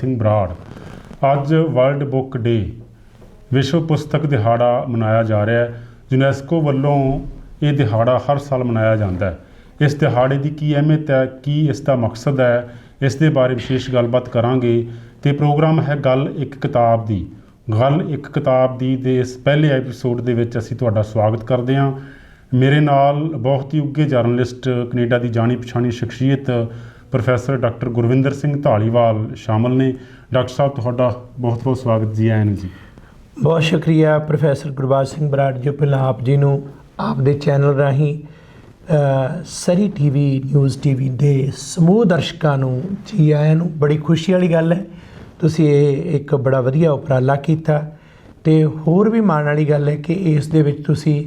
ਸਿੰਘ ਬਰਾੜ, ਅੱਜ world book ਡੇ, ਵਿਸ਼ਵ ਪੁਸਤਕ ਦਿਹਾੜਾ ਮਨਾਇਆ ਜਾ ਰਿਹਾ ਹੈ, ਯੂਨੈਸਕੋ ਵੱਲੋਂ ਇਹ ਦਿਹਾੜਾ ਹਰ ਸਾਲ ਮਨਾਇਆ ਜਾਂਦਾ ਹੈ। ਇਸ ਦਿਹਾੜੇ ਦੀ ਕੀ ਅਹਿਮੀਅਤ ਹੈ, ਕੀ ਇਸ ਦਾ ਮਕਸਦ ਹੈ, ਇਸ ਦੇ ਬਾਰੇ ਵਿਸ਼ੇਸ਼ ਗੱਲਬਾਤ ਕਰਾਂਗੇ ਤੇ ਪ੍ਰੋਗਰਾਮ ਹੈ ਗੱਲ ਇੱਕ ਕਿਤਾਬ ਦੀ। ਗੱਲ ਇੱਕ ਕਿਤਾਬ ਦੀ ਦੇ ਇਸ ਪਹਿਲੇ ਐਪੀਸੋਡ ਦੇ ਵਿੱਚ ਅਸੀਂ ਤੁਹਾਡਾ ਸਵਾਗਤ ਕਰਦੇ ਹਾਂ। ਮੇਰੇ ਨਾਲ ਬਹੁਤ ਹੀ ਉੱਘੇ ਜਰਨਲਿਸਟ, ਕੈਨੇਡਾ ਦੀ ਜਾਣੀ ਪਛਾਣੀ ਸ਼ਖਸੀਅਤ ਪ੍ਰੋਫੈਸਰ ਡਾਕਟਰ ਗੁਰਵਿੰਦਰ ਸਿੰਘ ਢਾਲੀਵਾਲ ਸ਼ਾਮਲ ਨੇ। ਡਾਕਟਰ ਸਾਹਿਬ ਤੁਹਾਡਾ ਬਹੁਤ ਬਹੁਤ ਸਵਾਗਤ ਜੀ ਆਇਆਂ ਨੂੰ ਜੀ। ਬਹੁਤ ਸ਼ੁਕਰੀਆ ਪ੍ਰੋਫੈਸਰ ਗੁਰਬਾਜ ਸਿੰਘ ਬਰਾੜ ਜੋ ਪਹਿਲਾਂ ਆਪ ਜੀ ਨੂੰ ਆਪ ਦੇ ਚੈਨਲ ਰਾਹੀਂ ਅ, ਸਰੀ ਟੀਵੀ ਨਿਊਜ਼ ਟੀਵੀ ਦੇ ਸਮੂਹ ਦਰਸ਼ਕਾਂ ਨੂੰ ਜੀ ਆਇਆਂ ਨੂੰ ਬੜੀ ਖੁਸ਼ੀ ਵਾਲੀ ਗੱਲ ਹੈ। ਤੁਸੀਂ ਇਹ ਇੱਕ ਬੜਾ ਵਧੀਆ ਉਪਰਾਲਾ ਕੀਤਾ ਤੇ ਹੋਰ ਵੀ ਮਾਣ ਵਾਲੀ ਗੱਲ ਹੈ ਕਿ ਇਸ ਦੇ ਵਿੱਚ ਤੁਸੀਂ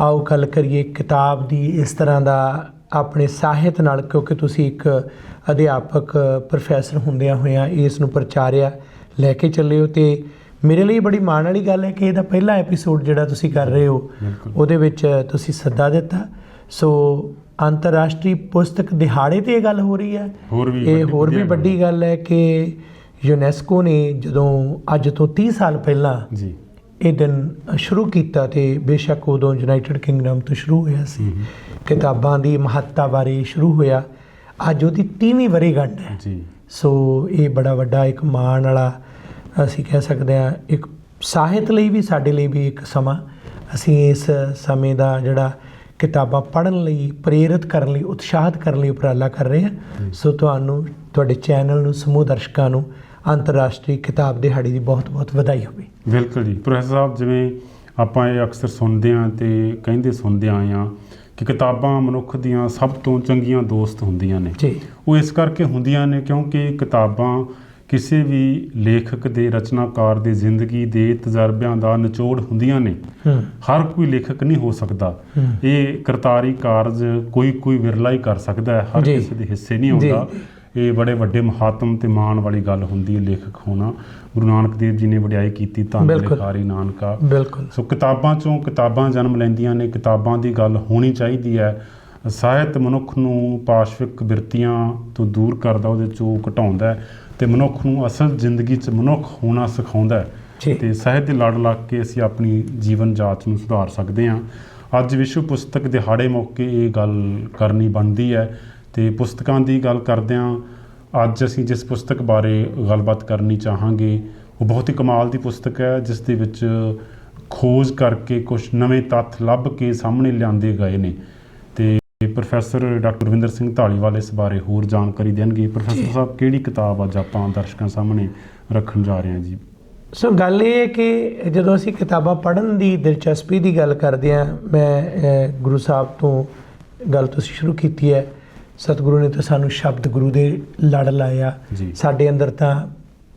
ਆਓ ਗੱਲ ਕਰੀਏ ਕਿਤਾਬ ਦੀ ਇਸ ਤਰ੍ਹਾਂ ਦਾ ਆਪਣੇ ਸਾਹਿਤ ਨਾਲ ਕਿਉਂਕਿ ਤੁਸੀਂ ਇੱਕ ਅਧਿਆਪਕ ਪ੍ਰੋਫੈਸਰ ਹੁੰਦਿਆਂ ਹੋਇਆਂ ਇਸ ਨੂੰ ਪ੍ਰਚਾਰਿਆ ਲੈ ਕੇ ਚੱਲੇ ਹੋ ਤੇ ਮੇਰੇ ਲਈ ਬੜੀ ਮਾਣ ਵਾਲੀ ਗੱਲ ਹੈ ਕਿ ਇਹਦਾ ਪਹਿਲਾ ਐਪੀਸੋਡ ਜਿਹੜਾ ਤੁਸੀਂ ਕਰ ਰਹੇ ਹੋ। ਉਹਦੇ ਵਿੱਚ ਤੁਸੀਂ ਸੱਦਾ ਦਿੱਤਾ। ਸੋ ਅੰਤਰਰਾਸ਼ਟਰੀ ਪੁਸਤਕ ਦਿਹਾੜੇ ਤੇ ਇਹ ਗੱਲ ਹੋ ਰਹੀ ਹੈ। ਇਹ ਹੋਰ ਵੀ ਵੱਡੀ ਗੱਲ ਹੈ। ਕਿ ਯੂਨੈਸਕੋ ਨੇ ਜਦੋਂ ਅੱਜ ਤੋਂ 30 ਸਾਲ ਪਹਿਲਾਂ ਜੀ। ਇਹ ਦਿਨ ਸ਼ੁਰੂ ਕੀਤਾ ਤੇ ਬੇਸ਼ੱਕ ਉਦੋਂ ਯੂਨਾਈਟਿਡ ਕਿੰਗਡਮ ਤੋਂ ਸ਼ੁਰੂ ਹੋਇਆ ਸੀ। ਕਿਤਾਬਾਂ ਦੀ ਮਹੱਤਤਾ ਬਾਰੇ ਸ਼ੁਰੂ ਹੋਇਆ। ਅੱਜ ਉਹਦੀ 30ਵੀਂ ਵਰ੍ਹੇਗੰਢ ਹੈ। ਜੀ। ਸੋ ਇਹ ਬੜਾ ਵੱਡਾ ਇੱਕ ਮਾਣ ਵਾਲਾ ਅਸੀਂ ਕਹਿ ਸਕਦੇ ਹਾਂ ਇੱਕ ਸਾਹਿਤ ਲਈ ਵੀ ਸਾਡੇ ਲਈ ਵੀ ਇੱਕ ਸਮਾਂ। ਅਸੀਂ ਇਸ ਸਮੇਂ ਦਾ ਜਿਹੜਾ ਕਿਤਾਬਾਂ ਪੜ੍ਹਨ ਲਈ ਪ੍ਰੇਰਿਤ ਕਰਨ ਲਈ ਉਤਸ਼ਾਹਿਤ ਕਰਨ ਲਈ ਉਪਰਾਲਾ ਕਰ ਰਹੇ ਹਾਂ। ਸੋ ਤੁਹਾਨੂੰ ਤੁਹਾਡੇ ਚੈਨਲ ਨੂੰ ਸਮੂਹ ਦਰਸ਼ਕਾਂ ਨੂੰ ਅੰਤਰਰਾਸ਼ਟਰੀ ਕਿਤਾਬ ਦਿਹਾੜੀ ਦੀ ਬਹੁਤ-ਬਹੁਤ ਵਧਾਈ ਹੋਵੇ। ਬਿਲਕੁਲ ਜੀ। ਪ੍ਰੋਫੈਸਰ ਸਾਹਿਬ ਜਿਵੇਂ ਆਪਾਂ ਇਹ ਅਕਸਰ ਸੁਣਦੇ ਹਾਂ ਤੇ ਕਹਿੰਦੇ ਸੁਣਦੇ ਆਏ ਹਾਂ ਕਿ ਕਿਤਾਬਾਂ ਮਨੁੱਖ ਦੀਆਂ ਸਭ ਤੋਂ ਚੰਗੀਆਂ ਦੋਸਤ ਹੁੰਦੀਆਂ ਨੇ। ਜੀ। ਉਹ ਇਸ ਕਰਕੇ ਹੁੰਦੀਆਂ ਨੇ ਕਿਉਂਕਿ ਕਿਤਾਬਾਂ ਕਿਸੇ ਵੀ ਲੇਖਕ ਦੇ ਰਚਨਾਕਾਰ ਦੇ ਜ਼ਿੰਦਗੀ ਦੇ ਤਜਰਬਿਆਂ ਦਾ ਨਿਚੋੜ ਹੁੰਦੀਆਂ ਨੇ। ਹਰ ਕੋਈ ਲੇਖਕ ਨਹੀਂ ਹੋ ਸਕਦਾ। ਇਹ ਕਰਤਾਰੀ ਕਾਰਜ ਕੋਈ ਕੋਈ ਵਿਰਲਾ ਹੀ ਕਰ ਸਕਦਾ ਹੈ। ਹਰ। ਕਿਸੇ ਦੇ ਹਿੱਸੇ ਨਹੀਂ। ਹੁੰਦਾ ਇਹ ਬੜੇ ਵੱਡੇ ਮਹਾਤਮ ਤੇ ਮਾਣ ਵਾਲੀ ਗੱਲ ਹੁੰਦੀ ਹੈ ਲੇਖਕ ਹੋਣਾ। ਗੁਰੂ ਨਾਨਕ ਦੇਵ ਜੀ ਨੇ ਵਡਿਆਈ ਕੀਤੀ ਬਿਲਕੁਲ। ਲਿਖਾਰੀ ਨਾਨਕਾ। ਬਿਲਕੁਲ। ਸੋ ਕਿਤਾਬਾਂ ਚੋਂ ਕਿਤਾਬਾਂ ਜਨਮ ਲੈਂਦੀਆਂ ਨੇ ਕਿਤਾਬਾਂ ਦੀ ਗੱਲ ਹੋਣੀ ਚਾਹੀਦੀ ਹੈ। ਸਾਹਿਤ ਮਨੁੱਖ ਨੂੰ ਪਾਸ਼ਵਿਕ ਬਿਰਤੀਆਂ ਤੋਂ ਦੂਰ ਕਰਦਾ ਉਹਦੇ ਚੋਂ ਘਟਾਉਂਦਾ ਹੈ ਤੇ ਮਨੁੱਖ ਨੂੰ ਅਸਲ ਜ਼ਿੰਦਗੀ 'ਚ ਮਨੁੱਖ ਹੋਣਾ ਸਿਖਾਉਂਦਾ। ਤੇ ਸਾਹਿਤ ਦੇ ਲੜ ਲੱਗ ਕੇ ਅਸੀਂ ਆਪਣੀ ਜੀਵਨ ਜਾਂਚ ਨੂੰ ਸੁਧਾਰ ਸਕਦੇ ਹਾਂ। ਅੱਜ ਵਿਸ਼ਵ ਪੁਸਤਕ ਦਿਹਾੜੇ ਮੌਕੇ ਇਹ ਗੱਲ ਕਰਨੀ ਬਣਦੀ ਹੈ ਤੇ ਪੁਸਤਕਾਂ ਦੀ ਗੱਲ ਕਰਦਿਆਂ ਅੱਜ ਅਸੀਂ ਜਿਸ ਪੁਸਤਕ ਬਾਰੇ ਗੱਲਬਾਤ ਕਰਨੀ ਚਾਹਾਂਗੇ ਉਹ ਬਹੁਤ ਹੀ ਕਮਾਲ ਦੀ ਪੁਸਤਕ ਹੈ ਜਿਸ ਦੇ ਵਿੱਚ ਖੋਜ ਕਰਕੇ ਕੁਝ ਨਵੇਂ ਤੱਥ ਲੱਭ ਕੇ ਸਾਹਮਣੇ ਲਿਆਂਦੇ ਗਏ ਨੇ। ਤੇ ਪ੍ਰੋਫੈਸਰ ਡਾਕਟਰ ਵਿੰਦਰ ਸਿੰਘ ਢਾਲੀਵਾਲ ਇਸ ਬਾਰੇ ਹੋਰ ਜਾਣਕਾਰੀ ਦੇਣਗੇ। ਪ੍ਰੋਫੈਸਰ ਸਾਹਿਬ ਕਿਹੜੀ ਕਿਤਾਬ ਅੱਜ ਆਪਾਂ ਦਰਸ਼ਕਾਂ ਸਾਹਮਣੇ ਰੱਖਣ ਜਾ ਰਹੇ ਹਾਂ ਜੀ? ਸੋ ਗੱਲ ਇਹ ਹੈ ਕਿ ਜਦੋਂ ਅਸੀਂ ਕਿਤਾਬਾਂ ਪੜ੍ਹਨ ਦੀ ਦਿਲਚਸਪੀ ਦੀ ਗੱਲ ਕਰਦੇ ਹਾਂ ਮੈਂ ਗੁਰੂ ਸਾਹਿਬ ਤੋਂ ਗੱਲ ਤੁਸੀਂ ਸ਼ੁਰੂ ਕੀਤੀ ਹੈ। ਸਤਿਗੁਰੂ ਨੇ ਤਾਂ ਸਾਨੂੰ ਸ਼ਬਦ ਗੁਰੂ ਦੇ ਲੜ ਲਾਇਆ। ਸਾਡੇ ਅੰਦਰ ਤਾਂ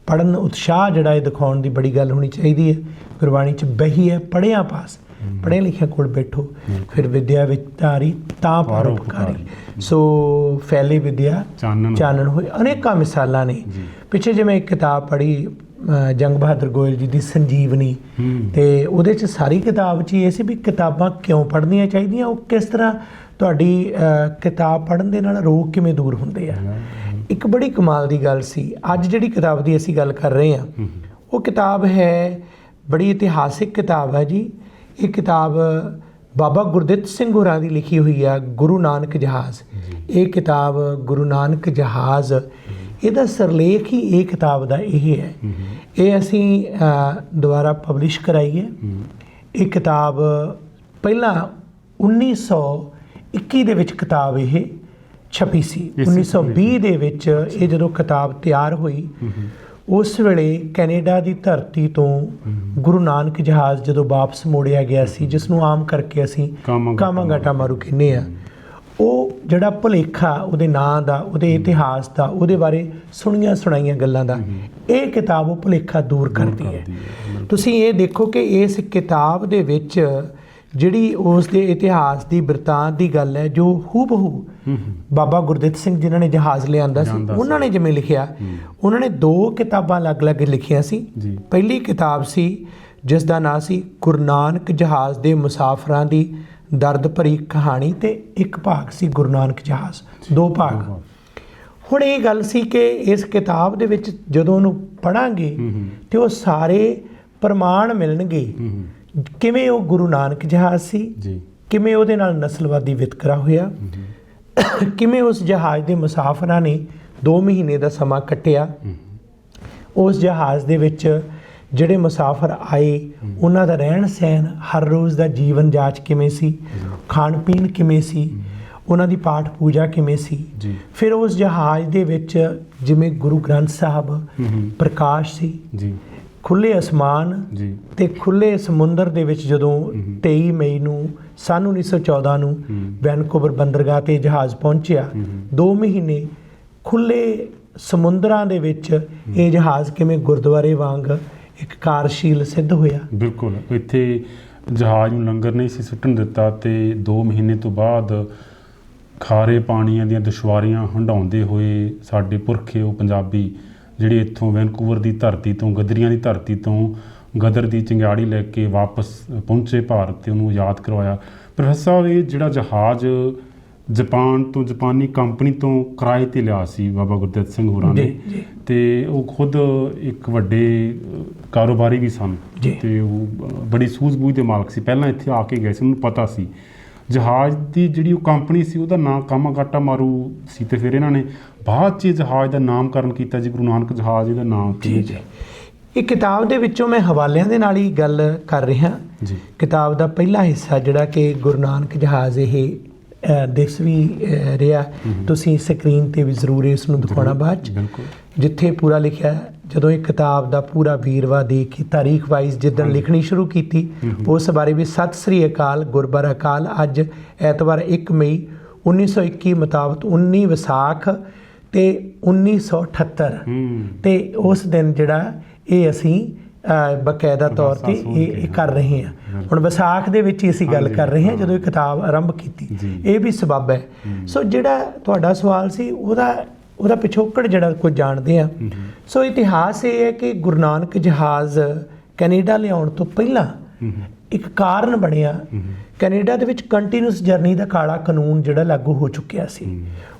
ਪੜਨ ਉਤਸ਼ਾਹ ਜਿਹੜਾ ਇਹ ਦਿਖਾਉਣ ਦੀ ਬੜੀ ਗੱਲ ਹੋਣੀ ਚਾਹੀਦੀ ਹੈ। ਗੁਰਬਾਣੀ ਚ ਬਹੀ ਹੈ ਪੜਿਆ ਪਾਸ ਪੜ੍ਹੇ ਲਿਖਿਆ ਕੋਲ ਬੈਠੋ। ਫਿਰ ਵਿਦਿਆ ਵਿੱਚ ਧਾਰੀ ਤਾਂ ਪਰਉਪਕਾਰੀ। ਸੋ ਫੈਲੀ ਵਿਦਿਆ ਚਾਨਣ। ਹੋਏ। ਅਨੇਕਾਂ ਮਿਸਾਲਾਂ ਨੇ। ਪਿੱਛੇ ਜਿਵੇਂ ਇੱਕ ਕਿਤਾਬ ਪੜ੍ਹੀ ਜੰਗ ਬਹਾਦਰ ਗੋਇਲ ਜੀ ਦੀ ਸੰਜੀਵਨੀ। ਤੇ ਉਹਦੇ ਚ ਸਾਰੀ ਕਿਤਾਬ ਚ ਇਹ ਸੀ ਵੀ ਕਿਤਾਬਾਂ ਕਿਉਂ ਪੜ੍ਹਨੀਆਂ ਚਾਹੀਦੀਆਂ ਉਹ ਕਿਸ ਤਰ੍ਹਾਂ ਤੁਹਾਡੀ ਕਿਤਾਬ ਪੜ੍ਹਨ ਦੇ ਨਾਲ ਰੋਗ ਕਿਵੇਂ ਦੂਰ ਹੁੰਦੇ ਆ? ਇੱਕ ਬੜੀ ਕਮਾਲ ਦੀ ਗੱਲ ਸੀ। ਅੱਜ ਜਿਹੜੀ ਕਿਤਾਬ ਦੀ ਅਸੀਂ ਗੱਲ ਕਰ ਰਹੇ ਹਾਂ ਉਹ ਕਿਤਾਬ ਹੈ ਬੜੀ ਇਤਿਹਾਸਿਕ ਕਿਤਾਬ ਹੈ ਜੀ। ਇਹ ਕਿਤਾਬ ਬਾਬਾ ਗੁਰਦਿੱਤ ਸਿੰਘ ਹੋਰਾਂ ਦੀ ਲਿਖੀ ਹੋਈ ਹੈ ਗੁਰੂ ਨਾਨਕ ਜਹਾਜ਼। ਇਹ ਕਿਤਾਬ ਗੁਰੂ ਨਾਨਕ ਜਹਾਜ਼ ਇਹਦਾ ਸਰਲੇਖ ਹੀ ਇਹ ਕਿਤਾਬ ਦਾ ਇਹ ਹੈ। ਇਹ ਅਸੀਂ ਦੁਬਾਰਾ ਪਬਲਿਸ਼ ਕਰਾਈ ਹੈ ਇਹ ਕਿਤਾਬ ਪਹਿਲਾਂ 1921 ਦੇ ਵਿੱਚ ਕਿਤਾਬ ਇਹ ਛਪੀ ਸੀ। ਇਸੇ 1920 ਦੇ ਵਿੱਚ ਇਹ ਜਦੋਂ ਕਿਤਾਬ ਤਿਆਰ ਹੋਈ ਉਸ ਵੇਲੇ ਕੈਨੇਡਾ ਦੀ ਧਰਤੀ ਤੋਂ ਗੁਰੂ ਨਾਨਕ ਜਹਾਜ਼ ਜਦੋਂ ਵਾਪਸ ਮੋੜਿਆ ਗਿਆ ਸੀ ਜਿਸ ਨੂੰ ਆਮ ਕਰਕੇ ਅਸੀਂ ਕਾਮਾਂਗਾਟਾ ਮਾਰੂ ਕਹਿੰਦੇ ਆ ਉਹ ਜਿਹੜਾ ਭੁਲੇਖਾ ਉਹਦੇ ਨਾਂ ਦਾ ਉਹਦੇ ਇਤਿਹਾਸ ਦਾ ਉਹਦੇ ਬਾਰੇ ਸੁਣੀਆਂ ਸੁਣਾਈਆਂ ਗੱਲਾਂ ਦਾ ਇਹ ਕਿਤਾਬ ਉਹ ਭੁਲੇਖਾ ਦੂਰ ਕਰਦੀ ਹੈ, ਤੁਸੀਂ ਇਹ ਦੇਖੋ ਕਿ ਇਸ ਕਿਤਾਬ ਦੇ ਵਿੱਚ ਜਿਹੜੀ ਉਸ ਦੇ ਇਤਿਹਾਸ ਦੀ ਬਿਰਤਾਂਤ ਦੀ ਗੱਲ ਹੈ ਜੋ ਹੂਬਹੂ ਬਾਬਾ ਗੁਰਦਿੱਤ ਸਿੰਘ ਜਿਨ੍ਹਾਂ ਨੇ ਜਹਾਜ਼ ਲਿਆਂਦਾ ਸੀ। ਉਹਨਾਂ ਨੇ ਜਿਵੇਂ ਲਿਖਿਆ ਉਹਨਾਂ ਨੇ ਦੋ ਕਿਤਾਬਾਂ ਅਲੱਗ-ਅਲੱਗ ਲਿਖੀਆਂ ਸੀ। ਪਹਿਲੀ ਕਿਤਾਬ ਸੀ ਜਿਸ ਦਾ ਨਾਂ ਸੀ ਗੁਰੂ ਨਾਨਕ ਜਹਾਜ਼ ਦੇ ਮੁਸਾਫਰਾਂ ਦੀ ਦਰਦ ਭਰੀ ਕਹਾਣੀ ਤੇ ਇੱਕ ਭਾਗ ਸੀ ਗੁਰੂ ਨਾਨਕ ਜਹਾਜ਼ ਦੋ ਭਾਗ। ਹੁਣ ਇਹ ਗੱਲ ਸੀ ਕਿ ਇਸ ਕਿਤਾਬ ਦੇ ਵਿੱਚ ਜਦੋਂ ਉਹਨੂੰ ਪੜਾਂਗੇ ਤੇ ਉਹ ਸਾਰੇ ਪ੍ਰਮਾਣ ਮਿਲਣਗੇ। ਕਿਵੇਂ ਉਹ ਗੁਰੂ ਨਾਨਕ ਜਹਾਜ਼ ਸੀ? ਜੀ। ਕਿਵੇਂ ਉਹਦੇ ਨਾਲ ਨਸਲਵਾਦੀ ਵਿਤਕਰਾ ਹੋਇਆ? ਕਿਵੇਂ ਉਸ ਜਹਾਜ਼ ਦੇ ਮੁਸਾਫਰਾਂ ਨੇ 2 ਮਹੀਨੇ ਦਾ ਸਮਾਂ ਕੱਟਿਆ? ਉਸ ਜਹਾਜ਼ ਦੇ ਵਿੱਚ ਜਿਹੜੇ ਮੁਸਾਫਰ ਆਏ ਉਹਨਾਂ ਦਾ ਰਹਿਣ ਸਹਿਣ ਹਰ ਰੋਜ਼ ਦਾ ਜੀਵਨ ਜਾਂਚ ਕਿਵੇਂ ਸੀ? ਖਾਣ ਪੀਣ ਕਿਵੇਂ ਸੀ? ਉਹਨਾਂ ਦੀ ਪਾਠ ਪੂਜਾ ਕਿਵੇਂ ਸੀ? ਜੀ। ਫਿਰ ਉਸ ਜਹਾਜ਼ ਦੇ ਵਿੱਚ ਜਿਵੇਂ ਗੁਰੂ ਗ੍ਰੰਥ ਸਾਹਿਬ ਪ੍ਰਕਾਸ਼ ਸੀ ਜੀ। ਖੁੱਲੇ ਅਸਮਾਨ ਜੀ ਤੇ ਖੁੱਲੇ ਸਮੁੰਦਰ ਦੇ ਵਿੱਚ ਜਦੋਂ ਹਮ। 23 ਮਈ ਨੂੰ ਸਨ 1914 ਨੂੰ। ਵੈਨਕੂਵਰ ਬੰਦਰਗਾਹ ਤੇ ਜਹਾਜ਼ ਪਹੁੰਚਿਆ ਹਮ। 2 ਮਹੀਨੇ ਖੁੱਲੇ ਸਮੁੰਦਰਾਂ ਦੇ ਵਿੱਚ ਇਹ ਜਹਾਜ਼ ਕਿਵੇਂ ਗੁਰਦੁਆਰੇ ਵਾਂਗ ਇੱਕ ਕਾਰਜਸ਼ੀਲ ਸਿੱਧ ਹੋਇਆ ਬਿਲਕੁਲ ਇੱਥੇ ਜਹਾਜ਼ ਨੂੰ ਲੰਗਰ ਨਹੀਂ ਸੀ ਸੁੱਟਣ ਦਿੱਤਾ ਤੇ 2 ਮਹੀਨੇ ਤੋਂ ਬਾਅਦ ਖਾਰੇ ਪਾਣੀਆਂ ਦੀਆਂ ਦੁਸ਼ਵਾਰੀਆਂ ਹੰਡਾਉਂਦੇ ਹੋਏ ਸਾਡੇ ਪੁਰਖੇ ਉਹ ਪੰਜਾਬੀ ਜਿਹੜੇ ਇੱਥੋਂ ਵੈਨਕੂਵਰ ਦੀ ਧਰਤੀ ਤੋਂ ਗਦਰੀਆਂ ਦੀ ਧਰਤੀ ਤੋਂ ਗਦਰ ਦੀ ਚਿੰਗਾੜੀ ਲੈ ਕੇ ਵਾਪਸ ਪਹੁੰਚੇ ਭਾਰਤ ਤੇ ਉਹਨੂੰ ਯਾਦ ਕਰਵਾਇਆ ਪ੍ਰੋਫੈਸਰ ਸਾਹਿਬ ਇਹ ਜਿਹੜਾ ਜਹਾਜ਼ ਜਾਪਾਨ ਤੋਂ ਜਾਪਾਨੀ ਕੰਪਨੀ ਤੋਂ ਕਿਰਾਏ ਤੇ ਲਿਆ ਸੀ ਬਾਬਾ ਗੁਰਦਿੱਤ ਸਿੰਘ ਹੋਰਾਂ ਨੇ। ਤੇ ਉਹ ਖੁਦ ਇੱਕ ਵੱਡੇ ਕਾਰੋਬਾਰੀ ਵੀ ਸਨ। ਤੇ ਉਹ ਬੜੀ ਸੂਝ-ਬੂਝ ਦੇ ਮਾਲਕ ਸੀ ਪਹਿਲਾਂ ਇੱਥੇ ਆ ਕੇ ਗਏ ਸੀ ਉਹਨੂੰ ਪਤਾ ਸੀ ਜਹਾਜ਼ ਦੀ ਜਿਹੜੀ ਉਹ ਕੰਪਨੀ ਸੀ ਉਹਦਾ ਨਾਮ ਕਾਮਾਗਾਟਾ ਮਾਰੂ ਸੀ ਤੇ ਫਿਰ ਇਹਨਾਂ ਨੇ ਬਾਅਦ 'ਚ ਜਹਾਜ਼ ਦਾ ਨਾਮਕਰਨ ਕੀਤਾ ਜੀ ਗੁਰੂ ਨਾਨਕ ਜਹਾਜ਼ ਇਹਦਾ ਨਾਮ ਜੀ ਜੀ। ਇਹ ਕਿਤਾਬ ਦੇ ਵਿੱਚੋਂ ਮੈਂ ਹਵਾਲਿਆਂ ਦੇ ਨਾਲ ਹੀ ਗੱਲ ਕਰ ਰਿਹਾ। ਜੀ। ਕਿਤਾਬ ਦਾ ਪਹਿਲਾ ਹਿੱਸਾ ਜਿਹੜਾ ਕਿ ਗੁਰੂ ਨਾਨਕ ਜਹਾਜ਼ ਇਹ ਦਿਸ ਵੀ ਰਿਹਾ। ਤੁਸੀਂ ਸਕਰੀਨ ਤੇ ਵੀ ਜ਼ਰੂਰ ਇਸ ਨੂੰ ਦਿਖਾਉਣਾ ਬਾਅਦ ਜਿੱਥੇ ਪੂਰਾ ਲਿਖਿਆ ਹੈ, ਜਦੋਂ ਇਹ ਕਿਤਾਬ ਦਾ ਪੂਰਾ ਵੀਰਵਾ ਦੇ ਕੇ ਤਾਰੀਖ ਵਾਈਜ਼ ਜਿੱਦਣ ਲਿਖਣੀ ਸ਼ੁਰੂ ਕੀਤੀ ਉਸ ਬਾਰੇ ਵੀ ਸਤਿ ਸ੍ਰੀ ਅਕਾਲ ਗੁਰਬਰ ਅਕਾਲ। ਅੱਜ ਐਤਵਾਰ 1 ਮਈ 1921 ਮੁਤਾਬਕ 19 ਵਿਸਾਖ ਤੇ 1978 ਹੂੰ। ਤੇ ਉਸ ਦਿਨ ਜਿਹੜਾ ਇਹ ਅਸੀਂ ਬਕਾਇਦਾ ਤੌਰ ਤੇ ਇਹ ਕਰ ਰਹੇ ਹਾਂ। ਹੁਣ ਵਿਸਾਖ ਦੇ ਵਿੱਚ ਹੀ ਅਸੀਂ ਗੱਲ ਕਰ ਰਹੇ ਹਾਂ। ਜਦੋਂ ਇਹ ਕਿਤਾਬ ਆਰੰਭ ਕੀਤੀ। ਇਹ ਵੀ ਸਬਬ ਹੈ। ਸੋ ਜਿਹੜਾ ਤੁਹਾਡਾ ਸਵਾਲ ਸੀ ਉਹਦਾ ਉਹਦਾ ਪਿਛੋਕੜ ਜਿਹੜਾ ਕੁਝ ਜਾਣਦੇ ਆ। ਸੋ ਇਤਿਹਾਸ ਇਹ ਹੈ ਕਿ ਗੁਰੂ ਨਾਨਕ ਜਹਾਜ਼ ਕੈਨੇਡਾ ਲਿਆਉਣ ਤੋਂ ਪਹਿਲਾਂ ਇੱਕ ਕਾਰਨ ਬਣਿਆ। ਕੈਨੇਡਾ ਦੇ ਵਿੱਚ ਕੰਟੀਨਿਊਸ ਜਰਨੀ ਦਾ ਕਾਲਾ ਕਾਨੂੰਨ ਜਿਹੜਾ ਲਾਗੂ ਹੋ ਚੁੱਕਿਆ ਸੀ।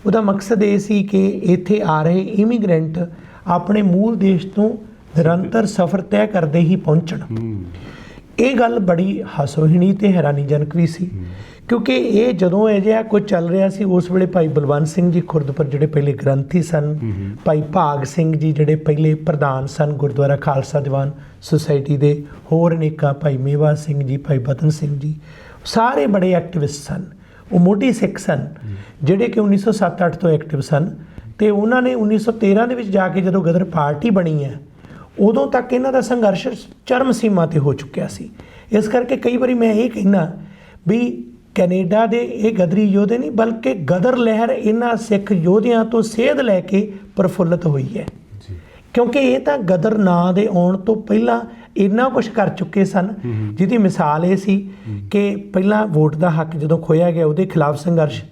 ਉਹਦਾ ਮਕਸਦ ਇਹ ਸੀ ਕਿ ਇੱਥੇ ਆ ਰਹੇ ਇਮੀਗ੍ਰੈਂਟ ਆਪਣੇ ਮੂਲ ਦੇਸ਼ ਤੋਂ ਨਿਰੰਤਰ ਸਫ਼ਰ ਤੈਅ ਕਰਦੇ ਹੀ ਪਹੁੰਚਣ। ਇਹ ਗੱਲ ਬੜੀ ਹਾਸੋਹੀਣੀ ਤੇ ਹੈਰਾਨੀਜਨਕ ਵੀ ਸੀ। ਕਿਉਂਕਿ ਇਹ ਜਦੋਂ ਇਹ ਜਿਹਾ ਕੁਝ ਚੱਲ ਰਿਹਾ ਸੀ ਉਸ ਵੇਲੇ ਭਾਈ ਬਲਵੰਤ ਸਿੰਘ ਜੀ ਖੁਰਦਪੁਰ ਜਿਹੜੇ ਪਹਿਲੇ ਗ੍ਰੰਥੀ ਸਨ ਭਾਈ ਭਾਗ ਸਿੰਘ ਜੀ ਜਿਹੜੇ ਪਹਿਲੇ ਪ੍ਰਧਾਨ ਸਨ ਗੁਰਦੁਆਰਾ ਖਾਲਸਾ ਦੀਵਾਨ ਸੁਸਾਇਟੀ ਦੇ ਹੋਰ ਅਨੇਕਾਂ ਭਾਈ ਮੇਵਾ ਸਿੰਘ ਜੀ ਭਾਈ ਬਤਨ ਸਿੰਘ ਜੀ ਸਾਰੇ ਬੜੇ ਐਕਟਿਵਿਸਟ ਸਨ। ਉਹ ਮੋਢੀ ਸਿੱਖ ਸਨ ਜਿਹੜੇ ਕਿ 1907-8 ਤੋਂ ਐਕਟਿਵ ਸਨ। ਤੇ ਉਹਨਾਂ ਨੇ 1913 ਦੇ ਵਿੱਚ ਜਾ ਕੇ ਜਦੋਂ ਗਦਰ ਪਾਰਟੀ ਬਣੀ ਹੈ ਉਦੋਂ ਤੱਕ ਇਹਨਾਂ ਦਾ ਸੰਘਰਸ਼ ਚਰਮ ਸੀਮਾ ਤੇ ਹੋ ਚੁੱਕਿਆ ਸੀ। ਇਸ ਕਰਕੇ ਕਈ ਵਾਰੀ ਮੈਂ ਇਹ ਕਹਿਣਾ ਵੀ ਕੈਨੇਡਾ ਦੇ ਇਹ ਗਦਰੀ ਯੋਧੇ ਨਹੀਂ ਬਲਕਿ ਗਦਰ ਲਹਿਰ ਇਹਨਾਂ ਸਿੱਖ ਯੋਧਿਆਂ ਤੋਂ ਸੇਧ ਲੈ ਕੇ ਪ੍ਰਫੁੱਲਤ ਹੋਈ ਹੈ। ਜੀ। ਕਿਉਂਕਿ ਇਹ ਤਾਂ ਗਦਰ ਨਾਂ ਦੇ ਆਉਣ ਤੋਂ ਪਹਿਲਾਂ ਇੰਨਾ ਕੁਝ ਕਰ ਚੁੱਕੇ ਸਨ। ਜਿਹਦੀ ਮਿਸਾਲ ਇਹ ਸੀ ਕਿ ਪਹਿਲਾਂ ਵੋਟ ਦਾ ਹੱਕ ਜਦੋਂ ਖੋਇਆ ਗਿਆ ਉਹਦੇ ਖਿਲਾਫ ਸੰਘਰਸ਼।